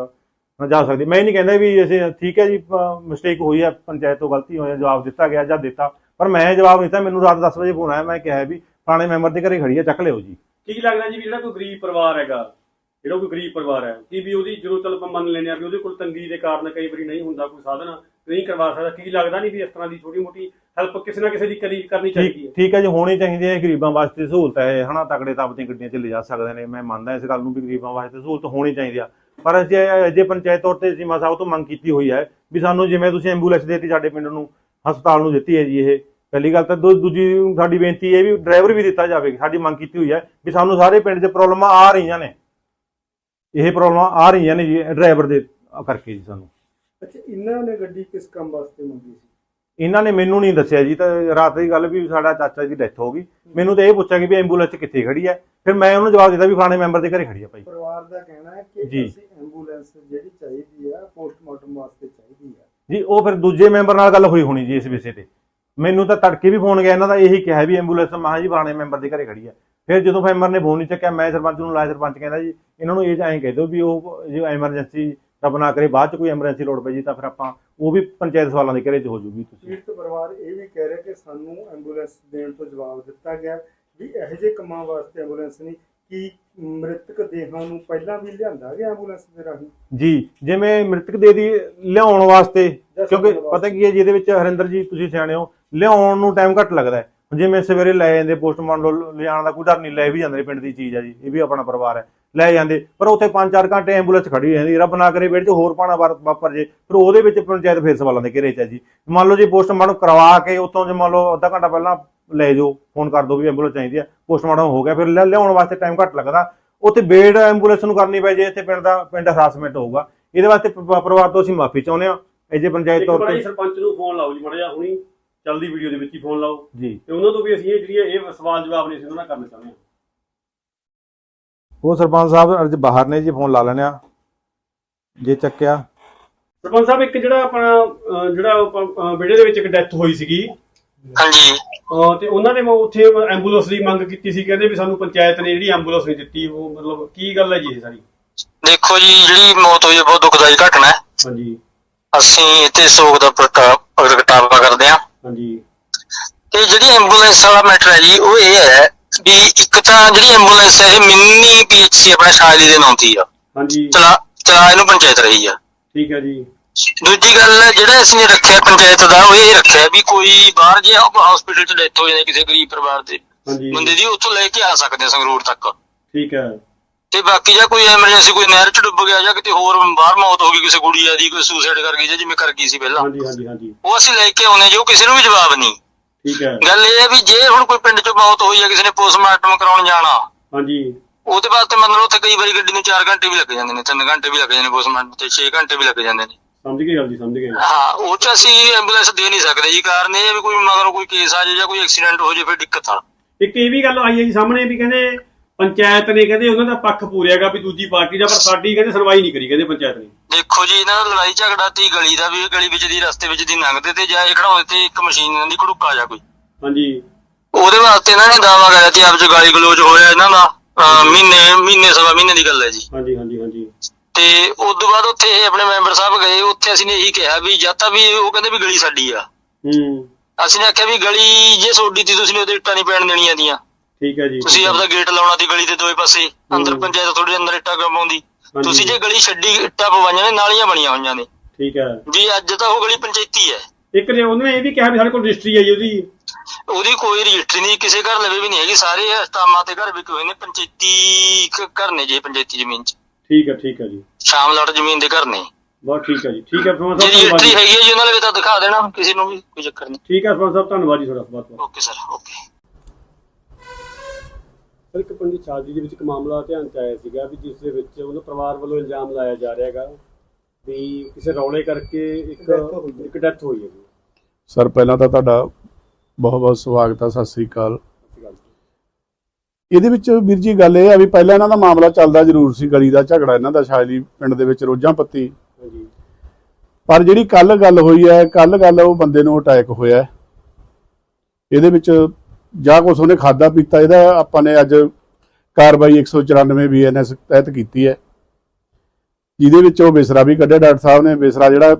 Speaker 7: ਨਾ ਜਾ ਸਕਦੀ। ਮੈਂ ਨਹੀਂ ਕਹਿੰਦਾ ਵੀ ਅਸੀਂ ਠੀਕ ਹੈ ਜੀ ਮਿਸਟੇਕ ਹੋਈ ਹੈ ਪੰਚਾਇਤ ਤੋਂ ਗਲਤੀ ਹੋਈ ਹੈ ਜਵਾਬ ਦਿੱਤਾ ਗਿਆ ਜਾਂ ਦਿੱਤਾ। ਪਰ ਮੈਂ ਜਵਾਬ ਨਹੀਂ ਦਿੱਤਾ ਮੈਨੂੰ ਰਾਤ 10 ਵਜੇ ਫੋਨ ਆਇਆ ਮੈਂ ਕਿਹਾ ਵੀ ਫਲਾਣੇ ਮੈਂਬਰ ਦੇ ਘਰੇ ਖੜੀ ਹੈ ਚੱਕ ਲਿਓ ਜੀ।
Speaker 5: ਕੀ ਲੱਗਦਾ ਜੀ ਵੀ ਜਿਹੜਾ ਕੋਈ ਗਰੀਬ ਪਰਿਵਾਰ ਹੈਗਾ ਜਿਹੜਾ ਕੋਈ ਗਰੀਬ ਪਰਿਵਾਰ ਹੈ ਕੀ ਵੀ ਉਹਦੀ ਜਦੋਂ ਚਲ ਆਪਾਂ ਮੰਨ ਲੈਂਦੇ ਆ ਵੀ ਉਹਦੇ ਕੋਲ ਤੰਗੀ ਦੇ ਕਾਰਨ ਕਈ ਵਾਰੀ ਨਹੀਂ ਹੁੰਦਾ ਕੋਈ ਸਾਧਨ ਨਹੀਂ ਕਰਵਾ ਸਕਦਾ ਕੀ ਲੱਗਦਾ ਨਹੀਂ ਵੀ ਇਸ ਤਰ੍ਹਾਂ ਦੀ ਛੋਟੀ ਮੋਟੀ ਹੈਲਪ ਕਿਸੇ ਨਾ ਕਿਸੇ ਦੀ ਕਰੀ ਕਰਨੀ ਚਾਹੀਦੀ ਹੈ?
Speaker 7: ਠੀਕ ਹੈ ਜੀ ਹੋਣੀ ਚਾਹੀਦੀ ਹੈ ਗਰੀਬਾਂ ਵਾਸਤੇ ਸਹੂਲਤ ਹੈ ਹਨਾ ਤਕੜੇ ਤਾਂ ਆਪਣੀਆਂ ਗੱਡੀਆਂ 'ਚ ਲਿਜਾ ਸਕਦੇ ਨੇ ਮੈਂ ਮੰਨਦਾ ਇਸ ਗੱਲ ਨੂੰ ਵੀ ਗਰੀਬਾਂ ਵਾਸਤੇ ਸਹੂਲਤ ਹੋਣੀ ਚਾਹੀਦੀ ਆ। ਪਰ ਅਸੀਂ ਅਜੇ ਪੰਚਾਇਤ ਤੌਰ ਤੇ ਸੀਮਾ ਸਾਹਿਬ ਤੋਂ ਮੰਗ ਕੀਤੀ ਹੋਈ ਹੈ ਵੀ ਸਾਨੂੰ ਜਿਵੇਂ ਤੁਸੀਂ ਐਂਬੂਲੈਂਸ ਦੇਤੀ ਸਾਡੇ ਪਿੰਡ ਨੂੰ ਹਸਪਤਾਲ ਨੂੰ ਦਿੱਤੀ ਹੈ ਜੀ ਇਹ ਪਹਿਲੀ ਗੱਲ ਤਾਂ ਦੂ- ਦੂਜੀ ਸਾਡੀ ਬੇਨਤੀ ਇਹ ਵੀ ਡਰਾਈਵਰ ਵੀ ਦਿੱਤਾ ਜਾਵੇ ਸਾਡੀ ਮੰਗ ਕੀਤੀ ਹੋਈ ਹੈ ਵੀ ਸਾਨੂੰ ਸਾਰੇ ਪਿੰਡ 'ਚ ਪ੍ਰੋਬਲਮਾਂ ਆ ਰਹੀਆਂ ਨੇ। ਇਹ ਪ੍ਰੋਬਲਮਾਂ ਆ ਰਹੀਆਂ ਨੇ ਜੀ ਡਰਾਈਵਰ ਦੇ ਕਰਕੇ ਜੀ ਸਾਨੂੰ।
Speaker 8: ਅੱਛਾ ਇਹਨਾਂ ਨੇ ਗੱਡੀ ਕਿਸ ਕੰਮ ਵਾਸਤੇ ਮੰਗੀ ਸੀ?
Speaker 7: ਇਹਨਾਂ ਨੇ ਮੈਨੂੰ ਨਹੀਂ ਦੱਸਿਆ ਜੀ ਤਾਂ ਰਾਤ ਦੀ ਗੱਲ ਵੀ ਸਾਡਾ ਚਾਚਾ ਜੀ ਡੈਥ ਹੋ ਗਈ। ਮੈਨੂੰ ਤਾਂ ਇਹ ਪੁੱਛਿਆ ਕਿ ਵੀ ਐਂਬੂਲੈਂਸ ਕਿੱਥੇ ਖੜੀ ਹੈ? ਫਿਰ ਮੈਂ ਉਹਨੂੰ ਜਵਾਬ ਦਿੱਤਾ ਵੀ ਫਲਾਣੇ ਮੈਂਬਰ ਦੇ ਘਰੇ ਖੜੀ ਆ ਭਾਈ।
Speaker 8: ਪਰਿਵਾਰ ਦਾ ਕਹਿਣਾ ਹੈ ਕਿ। ਅਸੀਂ ਐਂਬੂਲੈਂਸ ਜਿਹੜੀ ਚਾਹੀਦੀ ਆ ਪੋਸਟਮਾਰਟਮ ਵਾਸਤੇ ਚਾਹੀਦੀ ਆ
Speaker 7: ਜੀ ਉਹ ਫਿਰ ਦੂਜੇ ਮੈਂਬਰ ਨਾਲ ਗੱਲ ਹੋਈ ਹੋਣੀ ਜੀ ਇਸ ਵਿਸ਼ੇ ਤੇ। ਮੈਨੂੰ ਤਾਂ ਤੜਕੇ ਵੀ ਫੋਨ ਗਿਆ ਇਹਨਾਂ ਦਾ ਇਹੀ ਕਿਹਾ ਵੀ ਐਂਬੂਲੈਂਸ ਮਹਾਂ ਜੀ ਫਲਾਣੇ ਮੈਂਬਰ ਦੇ ਘਰੇ ਖੜੀ ਆ। ਫਿਰ ਜਦੋਂ ਮੈਂਬਰ ਨੇ ਫੋਨ ਨਹੀਂ ਚੱਕਿਆ ਮੈਂ ਸਰਪੰਚ ਨੂੰ ਲਾਇਆ ਸਰਪੰਚ ਕਹਿੰਦਾ ਜੀ ਇਹਨਾਂ ਨੂੰ ਇਹ ਐਂ ਕਹਿ ਦਿਓ ਵੀ ਉਹ ਜੇ ਐਮਰਜੈਂਸੀ ਰੱਬ ਨਾ ਕਰੇ ਬਾਅਦ ਚ ਕੋਈ ਐਮਰਜੈਂਸੀ ਲੋੜ ਪੈ ਜੀ ਤਾਂ ਫਿਰ ਆਪਾਂ ਉਹ ਵੀ ਪੰਚਾਇਤ ਸਵਾਲਾਂ ਦੇ ਘਰੇ ਚ ਹੋ ਜੂਗੀ ਤੁਸੀਂ।
Speaker 8: ਪੀੜਤ ਪਰਿਵਾਰ ਇਹ ਵੀ ਕਹਿ ਰਿਹਾ ਕਿ ਸਾਨੂੰ ਐਂਬੂਲੈਂਸ ਦੇਣ ਤੋਂ ਜਵਾਬ ਦਿੱਤਾ ਗਿਆ ਵੀ ਇਹੋ ਜਿਹੇ ਕੰਮਾਂ ਵਾਸਤੇ ਐਂਬੂਲੈਂਸ ਨਹੀਂ ਕਿ ਮ੍ਰਿਤਕ ਦੇਹਾਂ ਨੂੰ ਪਹਿਲਾਂ ਵੀ ਲਿਆਂਦਾ ਗਿਆ ਐਂਬੂਲੈਂਸ ਦੇ ਰਾਹੀਂ?
Speaker 7: ਜੀ ਜਿਵੇਂ ਮ੍ਰਿਤਕ ਦੇ ਦੀ ਲਿਆਉਣ ਵਾਸਤੇ ਕਿਉਂਕਿ ਪਤਾ ਕੀ ਹੈ ਜਿਹਦੇ ਵਿੱਚ ਹਰਿੰਦਰ ਜੀ ਤੁਸੀਂ ਸਿਆਣੇ ਹੋ ਲਿਆਉਣ ਨੂੰ ਟਾਈਮ ਘੱਟ ਲੱਗਦਾ ਹੈ। ਜਿਵੇਂ ਸਵੇਰੇ ਲੈ ਜਾਂਦੇ ਪੋਸਟਮਾਰਟਮ ਲਿਜਾਣ ਦਾ ਕੋਈ ਡਰ ਨਹੀਂ ਲੈ ਵੀ ਜਾਂਦੇ ਨੇ, ਪਿੰਡ ਦੀ ਚੀਜ਼ ਹੈ ਜੀ ਇਹ ਵੀ ਆਪਣਾ ਪਰਿਵਾਰ ਹੈ। ਲੈ ਜਾਂਦੇ ਪਰ ਉੱਥੇ 5-4 ਘੰਟੇ ਐਂਬੂਲੈਂਸ ਖੜੀ ਰਹਿੰਦੀ ਰੱਬ ਨਾ ਕਰੇ ਬੇੜ 'ਚ ਹੋਰ ਪਾਣਾ ਵਾਪਰ ਜੇ ਫਿਰ ਉਹਦੇ ਵਿੱਚ ਪੰਚਾਇਤ ਫੇਰ ਸਵਾਲਾਂ ਦੇ ਘੇਰੇ 'ਚ ਹੈ ਜੀ। ਮੰਨ ਲਓ ਜੀ ਪੋਸਟਮਾਰਟਮ ਕਰਵਾ ਕੇ ਉਤੋਂ ਜੇ ਮੰਨ ਲਓ ਅੱਧਾ ਘੰਟਾ ਪਹਿਲਾਂ ਲੈ ਜਾਓ ਫੋਨ ਕਰ ਦਿਓ ਵੀ ਐਂਬੂਲੈਂਸ ਚਾਹੀਦੀ ਹੈ ਪੋਸਟਮਾਰਟਮ ਹੋ ਗਿਆ ਫਿਰ ਲਿਆ- ਲਿਆਉਣ ਵਾਸਤੇ ਟਾਈਮ ਘੱਟ ਲੱਗਦਾ। ਉੱਥੇ ਬੇੜ ਐਂਬੂਲੈਂਸ ਨੂੰ ਕਰਨੀ ਪੈ ਜੇ ਇੱਥੇ ਪਿੰਡ ਦਾ ਪਿੰਡ ਹਰਾਸਮੈਂਟ ਹੋਊਗਾ। ਇਹਦੇ ਵਾਸਤੇ ਪਰਿਵਾਰ ਤੋਂ ਅਸੀਂ ਮਾਫੀ ਚਾਹੁੰਦੇ ਹਾਂ। ਇਹ ਜੇ ਪੰਚਾਇਤ ਤੌਰ ਤੇ
Speaker 5: ਸਰਪੰਚ ਨੂੰ ਫੋਨ ਲਾਓ ਜੀ ਮਾੜਾ ਜਿਹਾ ਹੁਣੀ। ਚੱਲਦੀ ਵੀਡੀਓ ਦੇ ਵਿੱਚ ਹੀ ਫੋਨ ਲਾਓ।
Speaker 7: ਜੀ।
Speaker 5: ਤੇ ਉਹਨਾਂ ਤੋਂ ਵੀ ਅਸੀਂ ਇਹ ਜਿਹੜੀ ਹੈ ਇਹ ਸਵਾਲ ਜਵਾਬ ਨਹੀਂ ਸੀ ਉਹਨਾਂ ਨਾਲ ਕਰਨਾ ਚਾਹੁੰਦੇ ਹਾਂ।
Speaker 7: ਉਹ ਸਰਪੰਚ ਸਾਹਿਬ ਅੱਜ ਬਾਹਰ ਨੇ ਜੀ ਫੋਨ ਲਾ ਲੈਣੇ ਆ। ਜੇ ਚੱਕਿਆ।
Speaker 5: ਸਰਪੰਚ ਸਾਹਿਬ ਇੱਕ ਜਿਹੜਾ ਆਪਣਾ ਜਿਹੜਾ ਵਿਹੜੇ ਦੇ ਵਿੱਚ ਇੱਕ ਡੈਥ ਹੋਈ ਸੀਗੀ।
Speaker 9: ਹਾਂਜੀ।
Speaker 5: ਤੇ ਉਹਨਾਂ ਨੇ ਉੱਥੇ ਐਂਬੂਲੈਂਸ ਦੀ ਮੰਗ ਕੀਤੀ ਸੀ। ਕਹਿੰਦੇ ਵੀ ਸਾਨੂੰ ਪੰਚਾਇਤ ਨੇ ਜਿਹੜੀ ਐਂਬੂਲੈਂਸ ਨਹੀਂ ਦਿੱਤੀ ਉਹ ਮਤਲਬ ਕੀ ਗੱਲ ਹੈ ਜੀ ਇਹ ਸਾਰੀ?
Speaker 9: ਦੇਖੋ ਜੀ ਜਿਹੜੀ ਮੌਤ ਹੋਈ ਹੈ ਬਹੁਤ ਦੁਖਦਾਈ ਘਟਨਾ ਹੈ।
Speaker 5: ਹਾਂਜੀ।
Speaker 9: ਅਸੀਂ ਇੱਥੇ ਸੋਗ ਦਾ ਪ੍ਰਗਟਾ- ਪ੍ਰਗਟਾਵਾ ਕਰਦੇ ਹਾਂ।
Speaker 5: ਹਾਂਜੀ।
Speaker 9: ਤੇ ਜਿਹੜੀ ਐਂਬੂਲੈਂਸ ਵਾਲਾ ਮੈਟਰ ਹੈ ਜੀ ਉਹ ਇਹ ਹੈ ਵੀ ਇੱਕ ਤਾਂ ਜਿਹੜੀ ਐਂਬੂਲੈਂਸ ਹੈ ਇਹ ਮਿੰਨੀ ਪੀਐਚਸੀ ਆਪਣੇ ਸ਼ਾਇਲੀ ਦੇ ਨਾਂ ਦੀ ਆ।
Speaker 5: ਹਾਂਜੀ।
Speaker 9: ਚਲਾ ਚਲਾ ਇਹਨੂੰ ਪੰਚਾਇਤ ਰਹੀ ਆ।
Speaker 5: ਠੀਕ ਹੈ ਜੀ।
Speaker 9: ਦੂਜੀ ਗੱਲ ਜਿਹੜਾ ਅਸੀਂ ਨੇ ਰੱਖਿਆ ਪੰਚਾਇਤ ਦਾ ਉਹ ਇਹ ਰੱਖਿਆ ਵੀ ਕੋਈ ਬਾਹਰ ਜੇ ਹਸਪੀਟਲ 'ਚ ਡੈਥ ਹੋ ਜਾਂਦੀ ਕਿਸੇ ਗਰੀਬ ਪਰਿਵਾਰ ਦੇ।
Speaker 5: ਹਾਂਜੀ।
Speaker 9: ਬੰਦੇ ਦੀ ਉੱਥੋਂ ਲੈ ਕੇ ਆ ਸਕਦੇ ਆ ਸੰਗਰੂਰ ਤੱਕ।
Speaker 5: ਠੀਕ ਹੈ।
Speaker 9: ਤੇ ਬਾਕੀ ਜਾਂ ਕੋਈ ਐਮਰਜੈਂਸੀ ਕੋਈ ਨਹਿਰ 'ਚ ਡੁੱਬ ਗਿਆ ਜਾਂ ਕਿਤੇ ਹੋਰ ਬਾਹਰ ਮੌਤ ਹੋ ਗਈ ਕਿਸੇ ਗੁੜੀਆ ਦੀ ਕੋਈ ਸੁਸਾਈਡ ਕਰ ਗਈ ਜਾਂ ਜਿਵੇਂ ਕਰ ਗਈ ਸੀ ਪਹਿਲਾਂ।
Speaker 5: ਹਾਂਜੀ ਹਾਂਜੀ ਹਾਂਜੀ।
Speaker 9: ਉਹ ਅਸੀਂ ਲੈ ਕੇ ਆਉਨੇ ਜੋ ਕਿਸੇ ਨੂੰ ਵੀ ਜਵਾਬ ਨਹੀਂ।
Speaker 5: ਠੀਕ ਹੈ।
Speaker 9: ਗੱਲ ਇਹ ਹੈ ਵੀ ਜੇ ਹੁਣ ਕੋਈ ਪਿੰਡ 'ਚੋਂ ਮੌਤ ਹੋਈ ਹੈ ਕਿਸੇ ਨੇ ਪੋਸਟਮਾਰਟਮ ਕਰਾਉਣ ਜਾਣਾ
Speaker 5: ਹਾਂਜੀ।
Speaker 9: ਉਹਦੇ ਵਾਸਤੇ ਮੰਨ ਲਓ ਉੱਥੇ ਕਈ ਵਾਰੀ ਗੱਡੀ ਨੂੰ 4 ਘੰਟੇ ਵੀ ਲੱਗ ਜਾਂਦੇ ਨੇ 3 ਘੰਟੇ ਵੀ ਲੱਗ ਜਾਂਦੇ ਨੇ ਪੋਸਟਮਾਰਟਮ ਤੇ 6 ਘੰਟੇ ਵੀ ਲੱਗ ਜਾਂਦੇ ਨੇ।
Speaker 5: ਸਮਝ ਗਏ ਗੱਲ ਜੀ ਸਮਝ ਗਏ।
Speaker 9: ਹਾਂ ਉਹ 'ਚ ਅਸੀਂ ਐਂਬੂਲੈਂਸ ਦੇ ਨਹੀਂ ਸਕਦੇ ਜੀ ਕਾਰਨ ਇਹ ਵੀ ਕੋਈ ਮਗਰੋਂ ਕੋਈ ਕੇਸ ਆ ਜਾਏ ਜਾਂ ਕੋਈ ਐਕਸੀਡੈਂਟ ਹੋ ਜਾਏ ਫਿਰ ਦਿੱਕਤ ਆ।
Speaker 5: ਇੱਕ ਇਹ ਵੀ ਗੱਲ ਆਈ ਹੈ ਜੀ ਸਾਹਮਣੇ ਵੀ ਕਹਿੰਦੇ ਪੰਚਾਇਤ ਨੇ ਕਹਿੰਦੇ ਉਹਨਾਂ ਦਾ ਪੱਖ ਪੂਰਿਆਗਾ ਵੀ ਦੂਜੀ ਪਾਰਟੀ ਦਾ ਪਰ ਸਾਡੀ ਕਹਿੰਦੇ ਸੁਣਵਾਈ ਨਹੀਂ ਕਰੀ ਕਹਿੰਦੇ ਪੰਚਾਇਤ ਨੇ।
Speaker 9: ਦੇਖੋ ਜੀ ਇਹਨਾਂ ਦਾ ਲੜਾਈ ਝਗੜਾ ਤੀ ਗਲੀ ਦਾ ਵੀ ਗਲੀ ਵਿੱਚ ਦੀ ਰਸਤੇ ਵਿੱਚ ਦੀ ਲੰਘਦੇ ਤੇ ਜਾਂ ਇਹ ਖੜਾਉਂਦੇ ਤੇ ਇੱਕ ਮਸ਼ੀਨ ਦੀ ਘੜੁੱਕਾ ਜਾ ਕੋਈ।
Speaker 5: ਹਾਂਜੀ।
Speaker 9: ਉਹਦੇ ਵਾਸਤੇ ਇਹਨਾਂ ਨੇ ਦਾਵਾ ਕਰਿਆ ਸੀ ਆਪ ਚ ਗਾਲੀ ਗਲੋਚ ਹੋਇਆ ਇਹਨਾਂ ਦਾ। ਮਹੀਨੇ ਮਹੀਨੇ ਸਵਾ ਮਹੀਨੇ ਦੀ ਗੱਲ ਹੈ ਜੀ।
Speaker 5: ਹਾਂਜੀ ਹਾਂਜੀ ਹਾਂਜੀ।
Speaker 9: ਤੇ ਉਸ ਤੋਂ ਬਾਅਦ ਉੱਥੇ ਇਹ ਆਪਣੇ ਮੈਂਬਰ ਸਾਹਿਬ ਗਏ ਉੱਥੇ ਅਸੀਂ ਨੇ ਇਹੀ ਕਿਹਾ ਵੀ ਜਾਂ ਤਾਂ ਵੀ ਉਹ ਕਹਿੰਦੇ ਵੀ ਗਲੀ ਸਾਡੀ ਆ।
Speaker 5: ਹੂੰ।
Speaker 9: ਅਸੀਂ ਨੇ ਆਖਿਆ ਵੀ ਗਲੀ ਜੇ ਸੋਡੀ ਤੀ ਤੁਸੀਂ ਨੇ ਉਹਦੇ ਇੱਟਾਂ ਨਹੀਂ ਪੈਣ ਦੇਣੀਆਂ ਦੀਆਂ
Speaker 5: ਠੀਕ ਹੈ ਜੀ
Speaker 9: ਤੁਸੀਂ ਆਪਦਾ ਗੇਟ ਲਾਉਣਾ ਦੀ ਗਲੀ ਦੇ ਦੋਵੇਂ ਪਾਸੇ ਅੰਦਰ। ਪੰਚਾਇਤ ਥੋੜੀ ਅੰਦਰ ਇੱਟਾਂ ਕਮਾਉਂਦੀ
Speaker 5: ਹਾਂਜੀ।
Speaker 9: ਤੁਸੀਂ ਜੇ ਗਲੀ ਛੱਡੀ ਇੱਟਾਂ ਪਵਾਈਆਂ ਨੇ ਨਾਲੀਆਂ ਬਣੀਆਂ ਹੋਈਆਂ ਨੇ।
Speaker 5: ਠੀਕ ਹੈ।
Speaker 9: ਵੀ ਅੱਜ ਤਾਂ ਉਹ ਗਲੀ ਪੰਚਾਇਤੀ ਹੈ।
Speaker 5: ਇੱਕ ਨੇ ਉਹਨੇ ਇਹ ਵੀ ਕਿਹਾ ਵੀ ਸਾਡੇ ਕੋਲ ਰਜਿਸਟਰੀ ਹੈ ਜੀ ਉਹਦੀ।
Speaker 9: ਉਹਦੀ ਕੋਈ ਰਜਿਸਟਰੀ ਨਹੀਂ ਕਿਸੇ ਘਰ ਲਵੇ ਵੀ ਨਹੀਂ ਹੈਗੀ ਸਾਰੇ ਅਸਟਾਮਾਂ ਤੇ ਘਰ ਵਿਕੇ ਹੋਏ ਨੇ ਪੰਚਾਇਤੀ ਘਰ ਨੇ ਜੀ ਪੰਚਾਇਤੀ ਜ਼ਮੀਨ 'ਚ।
Speaker 5: ਠੀਕ ਹੈ ਠੀਕ ਹੈ ਜੀ।
Speaker 9: ਸ਼ਾਮ ਲੜ ਜ਼ਮੀਨ ਦੇ ਘਰ ਨੇ।
Speaker 5: ਬਹੁਤ ਠੀਕ ਹੈ ਜੀ ਠੀਕ ਹੈ ਫਰਮਾਨ
Speaker 9: ਜੇ
Speaker 5: ਸਾਹਿਬ ਧੰਨਵਾਦ
Speaker 9: ਰਜਿਸਟਰੀ
Speaker 5: ਜੀ।
Speaker 9: ਹੈਗੀ ਹੈ ਜੀ ਉਹਨਾਂ ਲਵੇ ਤਾਂ ਦਿਖਾ ਦੇਣਾ ਕਿਸੇ ਨੂੰ ਵੀ ਕੋਈ ਚੱਕਰ ਨਹੀਂ।
Speaker 5: ਠੀਕ ਹੈ ਫਰਮਾਨ ਸਾਹਿਬ ਧੰਨਵਾਦ ਜੀ ਤੁਹਾਡਾ ਬਹੁਤ ਬਹੁਤ।
Speaker 9: Okay sir okay.
Speaker 5: ਸਰ ਇੱਕ ਪਿੰਡ ਛਾਜੀ ਦੇ ਵਿੱਚ ਇੱਕ ਮਾਮਲਾ ਧਿਆਨ ਚ ਆਇਆ ਸੀਗਾ ਵੀ ਜਿਸ ਦੇ ਵਿੱਚ ਉਹਨਾਂ ਪਰਿਵਾਰ ਵੱਲੋਂ ਇਲਜ਼ਾਮ ਲਾਇਆ ਜਾ ਰਿਹਾ ਹੈਗਾ ਵੀ ਕਿਸੇ ਰੌਲੇ ਕਰਕੇ ਇੱਕ। ਇੱਕ ਡੈਥ ਹੋਈ ਹੈ ਜੀ
Speaker 10: ਸਰ ਪਹਿਲਾਂ ਤਾਂ ਤੁਹਾਡਾ ਬਹੁਤ ਬਹੁਤ ਸਵਾਗਤ ਹੈ ਸਤਿ ਸ੍ਰੀ ਅਕਾਲ ਇਹਦੇ ਵਿੱਚ ਵੀਰ ਜੀ ਗੱਲ ਇਹ ਆ ਵੀ ਪਹਿਲਾਂ ਇਹਨਾਂ ਦਾ ਮਾਮਲਾ ਚੱਲਦਾ ਜ਼ਰੂਰ ਸੀ ਗਲੀ ਦਾ ਝਗੜਾ ਇਹਨਾਂ ਦਾ ਸ਼ਾਇਲੀ ਪਿੰਡ ਦੇ ਵਿੱਚ ਰੋਜਾਂ ਪੱਤੀ ਪਰ ਜਿਹੜੀ ਕੱਲ ਗੱਲ ਹੋਈ ਹੈ ਕੱਲ ਗੱਲ ਉਹ ਬੰਦੇ ਨੂੰ ਅਟੈਕ ਹੋਇਆ ਹੈ। ਇਹਦੇ ਵਿੱਚ ਜਾਂ ਕੁਛ ਉਹਨੇ ਖਾਦਾ ਪੀਤਾ, ਇਹਦਾ ਆਪਾਂ ਨੇ ਅੱਜ ਕਾਰਵਾਈ 194 ਬੀਐਨਐਸ ਤਹਿਤ ਕੀਤੀ ਹੈ। ਜਿਹਦੇ ਵਿੱਚ ਉਹ ਬਿਸਰਾ ਵੀ ਕੱਢਿਆ, ਡਾਕਟਰ ਸਾਹਿਬ ਨੇ। ਬਿਸਰਾ ਜਿਹੜਾ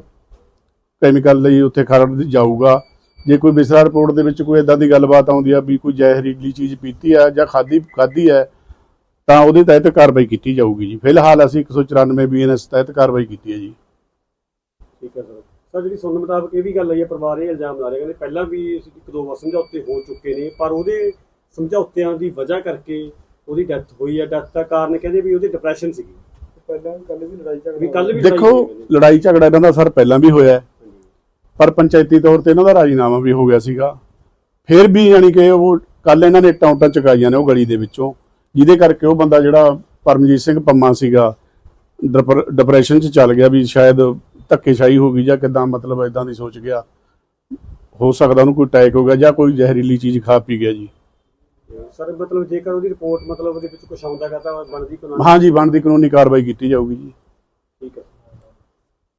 Speaker 10: ਕੈਮੀਕਲ ਲਈ ਉੱਥੇ ਖਰੜ ਜਾਊਗਾ। ਜੇ ਕੋਈ ਬਿਸਰਾ ਰਿਪੋਰਟ ਦੇ ਵਿੱਚ ਕੋਈ ਇਦਾਂ ਦੀ ਗੱਲਬਾਤ ਆਉਂਦੀ ਆ ਵੀ ਕੋਈ ਜ਼ਹਿਰੀਲੀ ਚੀਜ਼ ਪੀਤੀ ਆ ਜਾਂ ਖਾਦੀ ਖਾਦੀ ਹੈ, ਤਾਂ ਉਹਦੇ ਤਹਿਤ ਕਾਰਵਾਈ ਕੀਤੀ ਜਾਊਗੀ ਜੀ। ਫਿਲਹਾਲ ਅਸੀਂ 194 ਬੀਐਨਐਸ ਤਹਿਤ ਕਾਰਵਾਈ ਕੀਤੀ ਹੈ ਜੀ।
Speaker 5: ਠੀਕ ਹੈ ਸਰ। ਸਰ ਜਿਹੜੀ ਸੁਣਨ ਮੁਤਾਬਕ ਇਹ ਵੀ ਗੱਲ ਆਈ ਹੈ ਪਰਿਵਾਰ ਇਹ ਇਲਜ਼ਾਮ ਲਾ ਰਿਹਾ ਕਹਿੰਦੇ ਪਹਿਲਾਂ ਵੀ ਇੱਕ ਦੋ ਵਾਰ ਸਮਝੌਤੇ ਹੋ ਚੁੱਕੇ ਨੇ ਪਰ ਉਹਦੇ ਸਮਝੌਤਿਆਂ ਦੀ ਵਜ੍ਹਾ ਕਰਕੇ ਉਹਦੀ ਡੈਥ ਹੋਈ ਹੈ। ਡੈਥ ਦਾ ਕਾਰਨ ਕਹਿੰਦੇ ਵੀ ਉਹਦੀ ਡਿਪਰੈਸ਼ਨ ਸੀਗੀ।
Speaker 8: ਪਹਿਲਾਂ ਕੱਲ ਵੀ ਲੜਾਈ ਝਗੜਾ
Speaker 5: ਵੀ ਕੱਲ ਵੀ
Speaker 10: ਦੇਖੋ ਲੜਾਈ ਝਗੜਾ ਇਹਨਾਂ ਦਾ ਸਰ ਪਹਿਲਾਂ ਵੀ ਹੋਇਆ ਹੈ, ਪਰ ਪੰਚਾਇਤੀ ਤੌਰ ਤੇ ਇਹਨਾਂ ਦਾ ਰਾਜੀਨਾਮਾ ਵੀ ਹੋ ਗਿਆ ਸੀਗਾ। ਫਿਰ ਵੀ ਯਾਨੀ ਕਿ ਉਹ ਕੱਲ ਇਹਨਾਂ ਨੇ ਇੱਟਾਂ ਉੱਟਾਂ ਚੁਕਾਈਆਂ ਨੇ ਉਹ ਗਲੀ ਦੇ ਵਿੱਚੋਂ ਜਿਹਦੇ ਕਰਕੇ ਉਹ ਬੰਦਾ ਜਿਹੜਾ ਪਰਮਜੀਤ ਸਿੰਘ ਪੰਮਾ ਸੀਗਾ ਡਿਪਰ- ਡਿਪਰੈਸ਼ਨ 'ਚ ਚੱਲ ਗਿਆ ਵੀ ਸ਼ਾਇਦ ਧੱਕੇਸ਼ਾਹੀ ਹੋ ਗਈ ਜਾਂ ਕਿਦਾਂ ਮਤਲਬ ਇਦਾਂ ਦੀ ਸੋਚ ਗਿਆ? ਹੋ ਸਕਦਾ ਉਹਨੂੰ ਕੋਈ ਅਟੈਕ ਹੋ ਗਿਆ ਜਾਂ ਕੋਈ ਜ਼ਹਿਰੀਲੀ ਚੀਜ਼ ਖਾ ਪੀ ਗਿਆ ਜੀ।
Speaker 5: ਸਰ ਮਤਲਬ ਜੇਕਰ ਉਹਦੀ ਰਿਪੋਰਟ ਮਤਲਬ ਉਹਦੇ ਵਿੱਚ ਕੁਝ ਆਉਂਦਾ ਗਾ ਤਾਂ ਬਣਦੀ ਕਾਨੂੰਨ
Speaker 10: ਹਾਂ ਜੀ ਬਣਦੀ ਕਾਨੂੰਨੀ ਕਾਰਵਾਈ ਕੀਤੀ ਜਾਊਗੀ ਜੀ।
Speaker 5: ਠੀਕ ਹੈ।